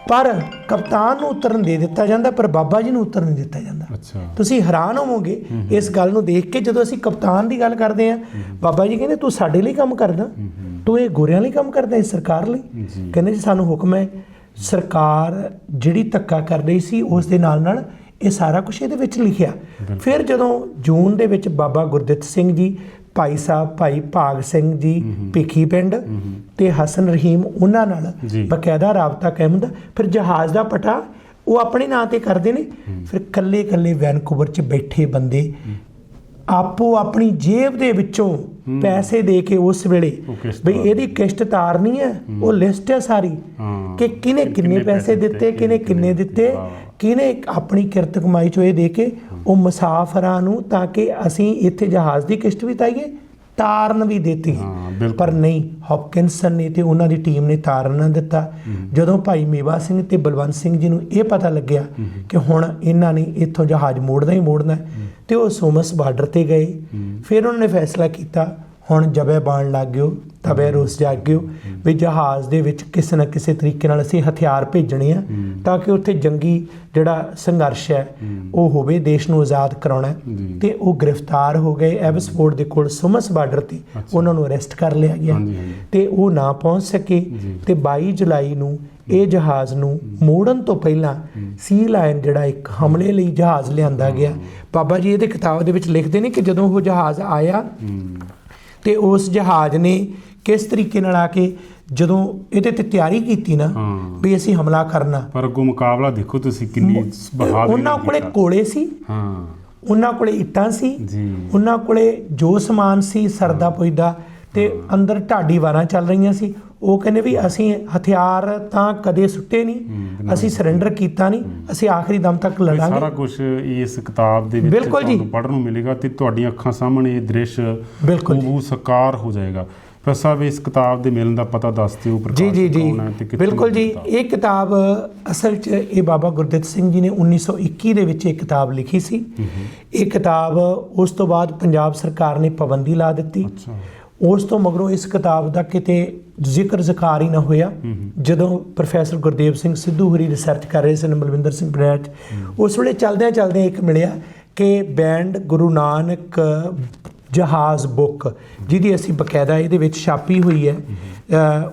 ਪਰ ਕਪਤਾਨ ਨੂੰ ਉਤਰਨ ਦੇ ਦਿੱਤਾ ਜਾਂਦਾ ਪਰ ਬਾਬਾ ਜੀ ਨੂੰ ਉਤਰਨ ਨਹੀਂ ਦਿੱਤਾ ਜਾਂਦਾ। ਅੱਛਾ। ਤੁਸੀਂ ਹੈਰਾਨ ਹੋਵੋਗੇ ਇਸ ਗੱਲ ਨੂੰ ਦੇਖ ਕੇ ਜਦੋਂ ਅਸੀਂ ਕਪਤਾਨ ਦੀ ਗੱਲ ਕਰਦੇ ਆ ਬਾਬਾ ਜੀ ਕਹਿੰਦੇ ਤੂੰ ਸਾਡੇ ਲਈ ਕੰਮ ਕਰਦਾ ਤੂੰ ਇਹ ਗੋਰਿਆਂ ਲਈ ਕੰਮ ਕਰਦਾ ਇਹ ਸਰਕਾਰ ਲਈ? ਕਹਿੰਦੇ ਜੀ ਸਾਨੂੰ ਹੁਕਮ ਹੈ ਸਰਕਾਰ ਜਿਹੜੀ ਧੱਕਾ ਕਰ ਰਹੀ ਸੀ ਉਸ ਦੇ ਨਾਲ ਨਾਲ ਇਹ ਸਾਰਾ ਕੁਝ ਇਹਦੇ ਵਿੱਚ ਲਿਖਿਆ। ਫਿਰ ਜਦੋਂ ਜੂਨ ਦੇ ਵਿੱਚ ਬਾਬਾ ਗੁਰਦਿੱਤ ਸਿੰਘ ਜੀ ਭਾਈ ਸਾਹਿਬ ਭਾਈ ਭਾਗ ਸਿੰਘ ਜੀ ਭਿੱਖੀ ਪਿੰਡ ਤੇ ਹਸਨ ਰਹੀਮ ਉਹਨਾਂ ਨਾਲ। ਬਕਾਇਦਾ ਰਾਬਤਾ ਕਾਇਮ ਹੁੰਦਾ। ਫਿਰ ਜਹਾਜ਼ ਦਾ ਪਟਾ ਉਹ ਆਪਣੇ ਨਾਂ ਤੇ ਕਰਦੇ ਨੇ। ਫਿਰ ਕੱਲੇ ਕੱਲੇ ਵੈਨਕੂਵਰ 'ਚ ਬੈਠੇ ਬੰਦੇ ਆਪੋ ਆਪਣੀ ਜੇਬ ਦੇ ਵਿੱਚੋਂ ਪੈਸੇ ਦੇ ਕੇ ਉਸ ਵੇਲੇ ਬਈ ਇਹਦੀ ਕਿਸ਼ਤ ਤਾਰਨੀ ਹੈ। ਉਹ ਲਿਸਟ ਹੈ ਸਾਰੀ ਕਿ ਕਿਨੇ ਕਿੰਨੇ ਪੈਸੇ ਦਿੱਤੇ ਕਿਨੇ ਕਿੰਨੇ ਦਿੱਤੇ। ਕਿਨੇ ਆਪਣੀ ਕਿਰਤ ਕਮਾਈ ਚੋਂ ਇਹ ਦੇ ਕੇ ਉਹ ਮੁਸਾਫਰਾਂ ਨੂੰ ਤਾਂ ਕਿ ਅਸੀਂ ਇੱਥੇ ਜਹਾਜ਼ ਦੀ ਕਿਸ਼ਤ ਵੀ ਤਾਈਏ ਤਾਰਨ ਵੀ ਦਿੱਤੀ। ਪਰ ਨਹੀਂ ਹੌਪਕਿੰਸਨ ਨੇ ਤੇ ਉਹਨਾਂ ਦੀ ਟੀਮ ਨੇ ਤਾਰਨ ਨਾ ਦਿੱਤਾ। ਜਦੋਂ ਭਾਈ ਮੇਵਾ ਸਿੰਘ ਤੇ ਬਲਵੰਤ ਸਿੰਘ ਜੀ ਨੂੰ ਇਹ ਪਤਾ ਲੱਗਿਆ ਕਿ ਹੁਣ ਇਹਨਾਂ ਨੇ ਇੱਥੋਂ ਜਹਾਜ਼ ਮੋੜਨਾ ਹੀ ਮੋੜਨਾ ਤੇ ਉਹ ਸੋਮਸ ਬਾਰਡਰ ਤੇ ਗਏ। ਫਿਰ ਉਹਨਾਂ ਨੇ ਫੈਸਲਾ ਕੀਤਾ ਹੁਣ ਜਬੇ ਬਾਣ ਲੱਗ ਗਿਓ ਤਬੇ ਰੁੱਸ ਜਾਗਿਓ ਵੀ ਜਹਾਜ਼ ਦੇ ਵਿੱਚ ਕਿਸੇ ਨਾ ਕਿਸੇ ਤਰੀਕੇ ਨਾਲ ਅਸੀਂ ਹਥਿਆਰ ਭੇਜਣੇ ਆ ਤਾਂ ਕਿ ਉੱਥੇ ਜੰਗੀ ਜਿਹੜਾ ਸੰਘਰਸ਼ ਹੈ ਉਹ ਹੋਵੇ ਦੇਸ਼ ਨੂੰ ਆਜ਼ਾਦ ਕਰਾਉਣਾ। ਤੇ ਉਹ ਗ੍ਰਿਫਤਾਰ ਹੋ ਗਏ ਐਵਸਫੋਰਡ ਦੇ ਕੋਲ ਸੁਮਸ ਬਾਰਡਰ ਤੇ ਉਹਨਾਂ ਨੂੰ ਅਰੈਸਟ ਕਰ ਲਿਆ ਗਿਆ। ਤੇ ਉਹ ਨਾ ਪਹੁੰਚ ਸਕੇ। ਤੇ 22 ਜੁਲਾਈ ਨੂੰ ਇਹ ਜਹਾਜ਼ ਨੂੰ ਮੋੜਨ ਤੋਂ ਪਹਿਲਾਂ ਸੀ ਲਾਇਨ ਜਿਹੜਾ ਇੱਕ ਹਮਲੇ ਲਈ ਜਹਾਜ਼ ਲਿਆਂਦਾ ਗਿਆ। ਬਾਬਾ ਜੀ ਇਹਦੇ ਕਿਤਾਬ ਦੇ ਵਿੱਚ ਲਿਖਦੇ ਨੇ ਕਿ ਜਦੋਂ ਉਹ ਜਹਾਜ਼ ਆਇਆ ਤੇ ਉਸ ਜਹਾਜ਼ ਨੇ ਕਿਸ ਤਰੀਕੇ ਨਾਲ ਆ ਕੇ ਜਦੋਂ ਇਹਦੇ ਤੇ ਤਿਆਰੀ ਕੀਤੀ ਨਾ। ਵੀ ਅਸੀਂ ਹਮਲਾ ਕਰਨਾ। ਪਰ ਅੱਗੋਂ ਮੁਕਾਬਲਾ ਦੇਖੋ ਤੁਸੀਂ ਕਿੰਨੀ ਬਹਾਦਰੀ ਉਹਨਾਂ ਕੋਲੇ। ਕੋਲੇ ਸੀ। ਹਾਂ। ਉਹਨਾਂ ਕੋਲੇ ਇੱਟਾਂ ਸੀ। ਜੀ। ਉਹਨਾਂ ਕੋਲੇ ਜੋ ਸਮਾਨ ਸੀ ਸਰਦਾ ਪੁੱਜਦਾ ਤੇ ਅੰਦਰ ਢਾਡੀ ਵਾਰਾਂ ਚੱਲ ਰਹੀਆਂ ਸੀ। ਉਹ ਕਹਿੰਦੇ ਵੀ ਅਸੀਂ ਹਥਿਆਰ ਤਾਂ ਕਦੇ ਸੁੱਟੇ ਨਹੀਂ ਅਸੀਂ ਸਰੈਂਡਰ ਕੀਤਾ ਨਹੀਂ ਅਸੀਂ ਆਖਰੀ ਦਮ ਤੱਕ ਲੜਾਂਗੇ। ਸਾਰਾ ਕੁਝ ਇਸ ਕਿਤਾਬ ਦੇ ਵਿੱਚ ਜੀ। ਤੁਹਾਨੂੰ ਪੜ੍ਹਨ ਨੂੰ ਮਿਲੇਗਾ ਤੇ ਤੁਹਾਡੀਆਂ ਅੱਖਾਂ ਸਾਹਮਣੇ ਇਹ ਦ੍ਰਿਸ਼ ਬਿਲਕੁਲ ਜੀ। ਸਾਕਾਰ ਹੋ ਜਾਏਗਾ। ਸਾਹਿਬ ਇਸ ਕਿਤਾਬ ਦੇ ਮਿਲਣ ਦਾ ਪਤਾ ਦੱਸ ਦਿਓ ਜੀ ਪ੍ਰਕਾਸ਼ਕ ਜੀ ਜੀ। ਕਿੱਥੇ ਬਿਲਕੁਲ ਜੀ? ਇਹ ਕਿਤਾਬ ਅਸਲ 'ਚ ਇਹ ਬਾਬਾ ਗੁਰਦਿੱਤ ਸਿੰਘ ਜੀ ਨੇ 1921 ਦੇ ਵਿੱਚ ਇਹ ਕਿਤਾਬ ਲਿਖੀ ਸੀ। ਇਹ ਕਿਤਾਬ ਉਸ ਤੋਂ ਬਾਅਦ ਪੰਜਾਬ ਸਰਕਾਰ ਨੇ ਪਾਬੰਦੀ ਲਾ ਦਿੱਤੀ। ਅੱਛਾ। ਉਸ ਤੋਂ ਮਗਰੋਂ ਇਸ ਕਿਤਾਬ ਦਾ ਕਿਤੇ ਜ਼ਿਕਰ ਜ਼ਕਾਰ ਹੀ ਨਾ ਹੋਇਆ। ਜਦੋਂ ਪ੍ਰੋਫੈਸਰ ਗੁਰਦੇਵ ਸਿੰਘ ਸਿੱਧੂ ਹਰੀ ਰਿਸਰਚ ਕਰ ਰਹੇ ਸਨ ਬਲਵਿੰਦਰ ਸਿੰਘ ਬਰੈਟ ਉਸ ਵੇਲੇ ਚਲਦਿਆਂ ਚਲਦਿਆਂ ਇੱਕ ਮਿਲਿਆ ਕਿ ਬੈਂਡ ਗੁਰੂ ਨਾਨਕ ਜਹਾਜ਼ ਬੁੱਕ ਜਿਹਦੀ ਅਸੀਂ ਬਕਾਇਦਾ ਇਹਦੇ ਵਿੱਚ ਛਾਪੀ ਹੋਈ ਹੈ।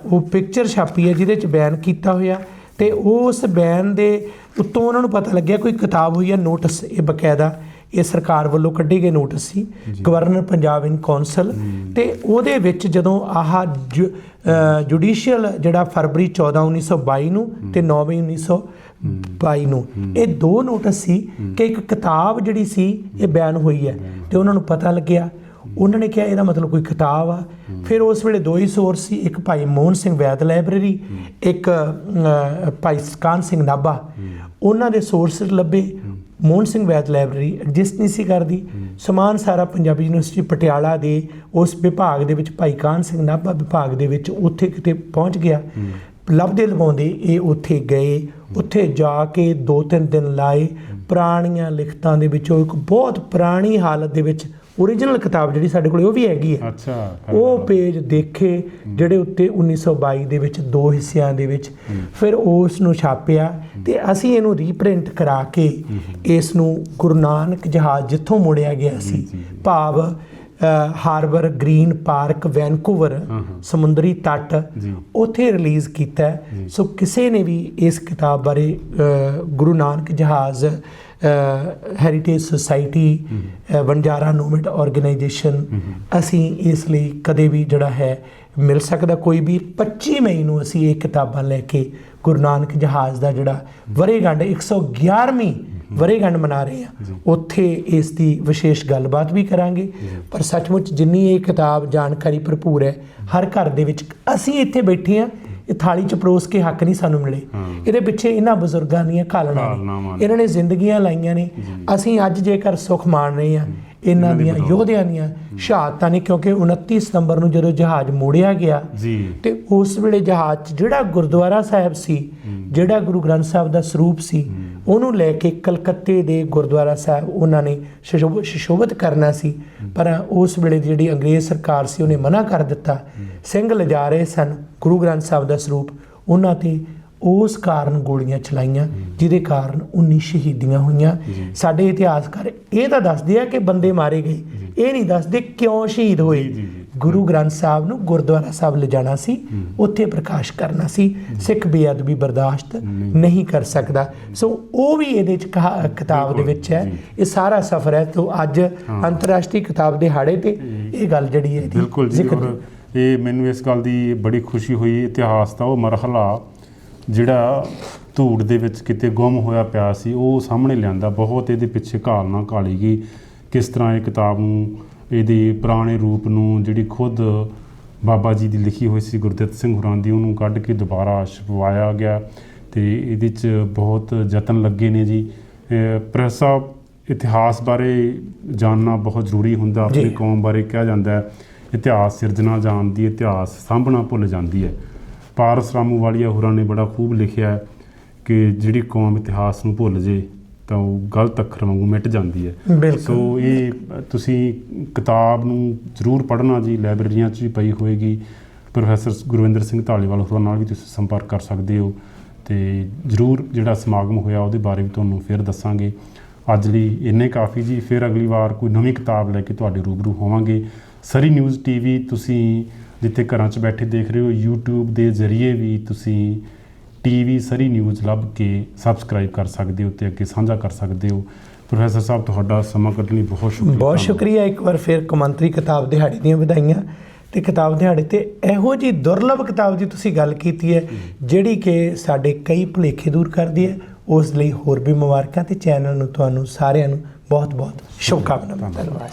ਉਹ ਪਿਕਚਰ ਛਾਪੀ ਹੈ ਜਿਹਦੇ ਚ ਬਿਆਨ ਕੀਤਾ ਹੋਇਆ ਤੇ ਉਸ ਬਿਆਨ ਦੇ ਉੱਤੋਂ ਉਹਨਾਂ ਨੂੰ ਪਤਾ ਲੱਗਿਆ ਕੋਈ ਕਿਤਾਬ ਹੋਈ ਹੈ ਨੋਟਿਸ ਇਹ ਬਕਾਇਦਾ। ਇਹ ਸਰਕਾਰ ਵੱਲੋਂ ਕੱਢੇ ਗਏ ਨੋਟਿਸ ਸੀ ਗਵਰਨਰ ਪੰਜਾਬ ਇਨ ਕੌਂਸਲ। ਤੇ ਉਹਦੇ ਵਿੱਚ ਜਦੋਂ ਆਹ ਜੁਡੀਸ਼ੀਅਲ ਜਿਹੜਾ ਫਰਵਰੀ 14 1922 ਨੂੰ ਤੇ 9 ਮਈ 1922 ਨੂੰ ਇਹ ਦੋ ਨੋਟਿਸ ਸੀ ਕਿ ਇੱਕ ਕਿਤਾਬ ਜਿਹੜੀ ਸੀ ਇਹ ਬਿਆਨ ਹੋਈ ਹੈ। ਤੇ ਉਹਨਾਂ ਨੂੰ ਪਤਾ ਲੱਗਿਆ। ਉਹਨਾਂ ਨੇ ਕਿਹਾ ਇਹਦਾ ਮਤਲਬ ਕੋਈ ਕਿਤਾਬ ਆ। ਫਿਰ ਉਸ ਵੇਲੇ ਦੋ ਹੀ ਸੋਰਸ ਸੀ ਇੱਕ ਭਾਈ ਮੋਹਨ ਸਿੰਘ ਵੈਦ ਲਾਇਬ੍ਰੇਰੀ ਇੱਕ ਭਾਈ ਸਕਾਨ ਸਿੰਘ ਨਾਭਾ। ਉਹਨਾਂ ਦੇ ਸੋਰਸ ਲੱਭੇ। ਮੋਹਨ ਸਿੰਘ ਵੈਦ ਲਾਇਬ੍ਰੇਰੀ ਐਗਜ਼ਿਸਟ ਨਹੀਂ ਸੀ ਕਰਦੀ। ਸਮਾਨ ਸਾਰਾ ਪੰਜਾਬੀ ਯੂਨੀਵਰਸਿਟੀ ਪਟਿਆਲਾ ਦੇ ਉਸ ਵਿਭਾਗ ਦੇ ਵਿੱਚ ਭਾਈ ਕਾਨ ਸਿੰਘ ਨਾਭਾ ਵਿਭਾਗ ਦੇ ਵਿੱਚ ਉੱਥੇ ਕਿਤੇ ਪਹੁੰਚ ਗਿਆ। ਲੱਭਦੇ ਲਵਾਉਂਦੇ ਇਹ ਉੱਥੇ ਗਏ। ਉੱਥੇ ਜਾ ਕੇ ਦੋ ਤਿੰਨ ਦਿਨ ਲਾਏ। ਪੁਰਾਣੀਆਂ ਲਿਖਤਾਂ ਦੇ ਵਿੱਚੋਂ ਇੱਕ ਬਹੁਤ ਪੁਰਾਣੀ ਹਾਲਤ ਦੇ ਵਿੱਚ ਓਰੀਜਨਲ ਕਿਤਾਬ ਜਿਹੜੀ ਸਾਡੇ ਕੋਲ ਉਹ ਵੀ ਹੈਗੀ ਹੈ। ਅੱਛਾ ਉਹ ਪੇਜ ਦੇਖੇ ਜਿਹੜੇ ਉੱਤੇ 1922 ਦੇ ਵਿੱਚ ਦੋ ਹਿੱਸਿਆਂ ਦੇ ਵਿੱਚ ਫਿਰ ਉਸ ਨੂੰ ਛਾਪਿਆ ਤੇ ਅਸੀਂ ਇਹਨੂੰ ਰੀਪ੍ਰਿੰਟ ਕਰਾ ਕੇ ਇਸ ਨੂੰ ਗੁਰੂ ਨਾਨਕ ਜਹਾਜ਼ ਜਿੱਥੋਂ ਮੋੜਿਆ ਗਿਆ ਸੀ ਭਾਵ ਹਾਰਬਰ ਗ੍ਰੀਨ ਪਾਰਕ ਵੈਨਕੂਵਰ ਸਮੁੰਦਰੀ ਤੱਟ। ਉੱਥੇ ਰਿਲੀਜ਼ ਕੀਤਾ। ਸੋ ਕਿਸੇ ਨੇ ਵੀ ਇਸ ਕਿਤਾਬ ਬਾਰੇ ਗੁਰੂ ਨਾਨਕ ਜਹਾਜ਼ heritage society Banjara movement organisation ਅਸੀਂ ਇਸ ਲਈ ਕਦੇ ਵੀ ਜਿਹੜਾ ਹੈ ਮਿਲ ਸਕਦਾ। ਕੋਈ ਵੀ 25 ਮਈ ਨੂੰ ਅਸੀਂ ਇਹ ਕਿਤਾਬਾਂ ਲੈ ਕੇ ਗੁਰੂ ਨਾਨਕ ਜਹਾਜ਼ ਦਾ ਜਿਹੜਾ ਵਰੇਗੰਢ 111ਵੀਂ ਵਰੇਗੰਢ ਮਨਾ ਰਹੇ ਹਾਂ। ਉੱਥੇ ਇਸ ਦੀ ਵਿਸ਼ੇਸ਼ ਗੱਲਬਾਤ ਵੀ ਕਰਾਂਗੇ। ਪਰ ਸੱਚਮੁੱਚ ਜਿੰਨੀ ਇਹ ਕਿਤਾਬ ਜਾਣਕਾਰੀ ਭਰਪੂਰ ਹੈ ਹਰ ਘਰ ਦੇ ਵਿੱਚ ਅਸੀਂ ਇੱਥੇ ਬੈਠੇ ਹਾਂ। ਇਹ ਥਾਲੀ ਚ ਪਰੋਸ ਕੇ ਹੱਕ ਨਹੀਂ ਸਾਨੂੰ ਮਿਲੇ। ਇਹਦੇ ਪਿੱਛੇ ਇਹਨਾਂ ਬਜ਼ੁਰਗਾਂ ਦੀਆਂ ਨੇ। ਇਹਨਾਂ ਨੇ ਜ਼ਿੰਦਗੀਆਂ ਲਾਈਆਂ ਨੇ। ਅਸੀਂ ਅੱਜ ਜੇਕਰ ਸੁਖ ਮਾਣ ਰਹੇ ਹਾਂ। ਇਹਨਾਂ ਦੀਆਂ ਯੋਧਿਆਂ ਦੀਆਂ ਸ਼ਹਾਦਤਾਂ ਨੇ ਕਿਉਂਕਿ 29 ਸਤੰਬਰ ਨੂੰ ਜਦੋਂ ਜਹਾਜ਼ ਮੋੜਿਆ ਗਿਆ ਜੀ। ਤੇ ਉਸ ਵੇਲੇ ਜਹਾਜ਼ 'ਚ ਜਿਹੜਾ ਗੁਰਦੁਆਰਾ ਸਾਹਿਬ ਸੀ ਜਿਹੜਾ ਗੁਰੂ ਗ੍ਰੰਥ ਸਾਹਿਬ ਦਾ ਸਰੂਪ ਸੀ ਉਹਨੂੰ ਲੈ ਕੇ ਕਲਕੱਤੇ ਦੇ ਗੁਰਦੁਆਰਾ ਸਾਹਿਬ ਉਹਨਾਂ ਨੇ ਸ਼ਸ਼ੋਭ- ਸ਼ਸ਼ੋਭਿਤ ਕਰਨਾ ਸੀ। ਪਰ ਉਸ ਵੇਲੇ ਦੀ ਜਿਹੜੀ ਅੰਗਰੇਜ਼ ਸਰਕਾਰ ਸੀ ਉਹਨੇ ਮਨਾ ਕਰ ਦਿੱਤਾ। ਸਿੰਘ ਲਿਜਾ ਰਹੇ ਸਨ ਗੁਰੂ ਗ੍ਰੰਥ ਸਾਹਿਬ ਦਾ ਸਰੂਪ। ਉਹਨਾਂ ਤੇ ਉਸ ਕਾਰਨ ਗੋਲੀਆਂ ਚਲਾਈਆਂ ਜਿਹਦੇ ਕਾਰਨ 19 ਸ਼ਹੀਦੀਆਂ ਹੋਈਆਂ। ਸਾਡੇ ਇਤਿਹਾਸਕਾਰ ਇਹ ਤਾਂ ਦੱਸਦੇ ਆ ਕਿ ਬੰਦੇ ਮਾਰੇ ਗਏ। ਇਹ ਨਹੀਂ ਦੱਸਦੇ ਕਿਉਂ ਸ਼ਹੀਦ ਹੋਏ। ਗੁਰੂ ਗ੍ਰੰਥ ਸਾਹਿਬ ਨੂੰ ਗੁਰਦੁਆਰਾ ਸਾਹਿਬ ਲਿਜਾਣਾ ਸੀ ਉੱਥੇ ਪ੍ਰਕਾਸ਼ ਕਰਨਾ ਸੀ। ਸਿੱਖ ਬੇਅਦਬੀ ਬਰਦਾਸ਼ਤ ਨਹੀਂ। ਕਰ ਸਕਦਾ। ਸੋ ਉਹ ਵੀ ਇਹਦੇ ਚ ਕਿਤਾਬ ਦੇ ਵਿੱਚ ਹੈ। ਇਹ ਸਾਰਾ ਸਫ਼ਰ ਹੈ। ਤੋਂ ਅੱਜ ਅੰਤਰਰਾਸ਼ਟਰੀ ਕਿਤਾਬ ਦੇ ਹਾੜੇ ਤੇ ਇਹ ਗੱਲ ਜਿਹੜੀ ਹੈ ਬਿਲਕੁਲ ਜੀ। ਇਹ ਮੈਨੂੰ ਇਸ ਗੱਲ ਦੀ ਬੜੀ ਖੁਸ਼ੀ ਹੋਈ। ਇਤਿਹਾਸ ਦਾ ਉਹ ਮਰਹਲਾ ਜਿਹੜਾ ਧੂੜ ਦੇ ਵਿੱਚ ਕਿਤੇ ਗੁੰਮ ਹੋਇਆ ਪਿਆ ਸੀ ਉਹ ਸਾਹਮਣੇ ਲਿਆਂਦਾ। ਬਹੁਤ ਇਹਦੇ ਪਿੱਛੇ ਘਾਲਣਾ ਘਾਲੀ ਗਈ। ਕਿਸ ਤਰ੍ਹਾਂ ਇਹ ਕਿਤਾਬ ਨੂੰ ਇਹਦੇ ਪੁਰਾਣੇ ਰੂਪ ਨੂੰ ਜਿਹੜੀ ਖੁਦ ਬਾਬਾ ਜੀ ਦੀ ਲਿਖੀ ਹੋਈ ਸੀ ਗੁਰਦਿੱਤ ਸਿੰਘ ਹੋਰਾਂ ਦੀ ਉਹਨੂੰ ਕੱਢ ਕੇ ਦੁਬਾਰਾ ਛਪਵਾਇਆ ਗਿਆ ਤੇ ਇਹਦੇ 'ਚ ਬਹੁਤ ਯਤਨ ਲੱਗੇ ਨੇ ਜੀ। ਸਾਹਿਬ ਇਤਿਹਾਸ ਬਾਰੇ ਜਾਣਨਾ ਬਹੁਤ ਜ਼ਰੂਰੀ ਹੁੰਦਾ ਆਪਣੀ। ਕੌਮ ਬਾਰੇ ਕਿਹਾ ਜਾਂਦਾ ਹੈ। ਇਤਿਹਾਸ ਸਿਰਜਣਾ ਜਾਣਦੀ ਇਤਿਹਾਸ ਸਾਂਭਣਾ ਭੁੱਲ ਜਾਂਦੀ ਹੈ। ਪਾਰਸ ਰਾਮੂ ਵਾਲੀਆ ਹੋਰਾਂ ਨੇ ਬੜਾ ਖੂਬ ਲਿਖਿਆ ਹੈ ਕਿ ਜਿਹੜੀ ਕੌਮ ਇਤਿਹਾਸ ਨੂੰ ਭੁੱਲ ਜੇ ਤਾਂ ਉਹ ਗਲਤ ਅੱਖਰ ਵਾਂਗੂ ਮਿਟ ਜਾਂਦੀ ਹੈ। ਸੋ ਇਹ ਤੁਸੀਂ ਕਿਤਾਬ ਨੂੰ ਜ਼ਰੂਰ ਪੜ੍ਹਨਾ ਜੀ ਲਾਇਬ੍ਰੇਰੀਆਂ 'ਚ ਵੀ ਪਈ ਹੋਏਗੀ। ਪ੍ਰੋਫੈਸਰ ਗੁਰਵਿੰਦਰ ਸਿੰਘ ਢਾਲੀਵਾਲ ਹੋਰਾਂ ਨਾਲ ਵੀ ਤੁਸੀਂ ਸੰਪਰਕ ਕਰ ਸਕਦੇ ਹੋ ਤੇ ਜ਼ਰੂਰ ਜਿਹੜਾ ਸਮਾਗਮ ਹੋਇਆ ਉਹਦੇ ਬਾਰੇ ਵੀ ਤੁਹਾਨੂੰ ਫਿਰ ਦੱਸਾਂਗੇ। ਅੱਜ ਲਈ ਇੰਨੇ ਕਾਫੀ ਜੀ ਫਿਰ ਅਗਲੀ ਵਾਰ ਕੋਈ ਨਵੀਂ ਕਿਤਾਬ ਲੈ ਕੇ ਤੁਹਾਡੇ ਰੂਬਰੂ ਹੋਵਾਂਗੇ। ਸਰੀ ਨਿਊਜ਼ ਟੀਵੀ ਤੁਸੀਂ ਜਿੱਥੇ ਘਰਾਂ 'ਚ ਬੈਠੇ ਦੇਖ ਰਹੇ ਹੋ YouTube ਦੇ ਜ਼ਰੀਏ ਵੀ ਤੁਸੀਂ ਟੀਵੀ ਸਰੀ ਨਿਊਜ਼ ਲੱਭ ਕੇ ਸਬਸਕ੍ਰਾਈਬ ਕਰ ਸਕਦੇ ਹੋ ਤੇ ਅੱਗੇ ਸਾਂਝਾ ਕਰ ਸਕਦੇ ਹੋ। ਪ੍ਰੋਫੈਸਰ ਸਾਹਿਬ ਤੁਹਾਡਾ ਸਮਾਂ ਕੱਢਣ ਲਈ ਬਹੁਤ ਸ਼ੁਕਰੀਆ। ਬਹੁਤ ਸ਼ੁਕਰੀਆ ਇੱਕ ਵਾਰ ਫਿਰ ਕੌਮਾਂਤਰੀ ਕਿਤਾਬ ਦਿਹਾੜੀ ਦੀਆਂ ਵਧਾਈਆਂ ਤੇ ਕਿਤਾਬ ਦਿਹਾੜੇ ਤੇ ਇਹੋ ਜੀ ਦੁਰਲਭ ਕਿਤਾਬ ਦੀ ਤੁਸੀਂ ਗੱਲ ਕੀਤੀ ਹੈ ਜਿਹੜੀ ਕਿ ਸਾਡੇ ਕਈ ਭੁਲੇਖੇ ਦੂਰ ਕਰਦੀ ਹੈ। ਉਸ ਲਈ ਹੋਰ ਵੀ ਮੁਬਾਰਕਾਂ ਤੇ ਚੈਨਲ ਨੂੰ ਤੁਹਾਨੂੰ ਸਾਰਿਆਂ ਨੂੰ ਬਹੁਤ ਬਹੁਤ ਸ਼ੁਭਕਾਮਨਾਵਾਂ ਧੰਨਵਾਦ।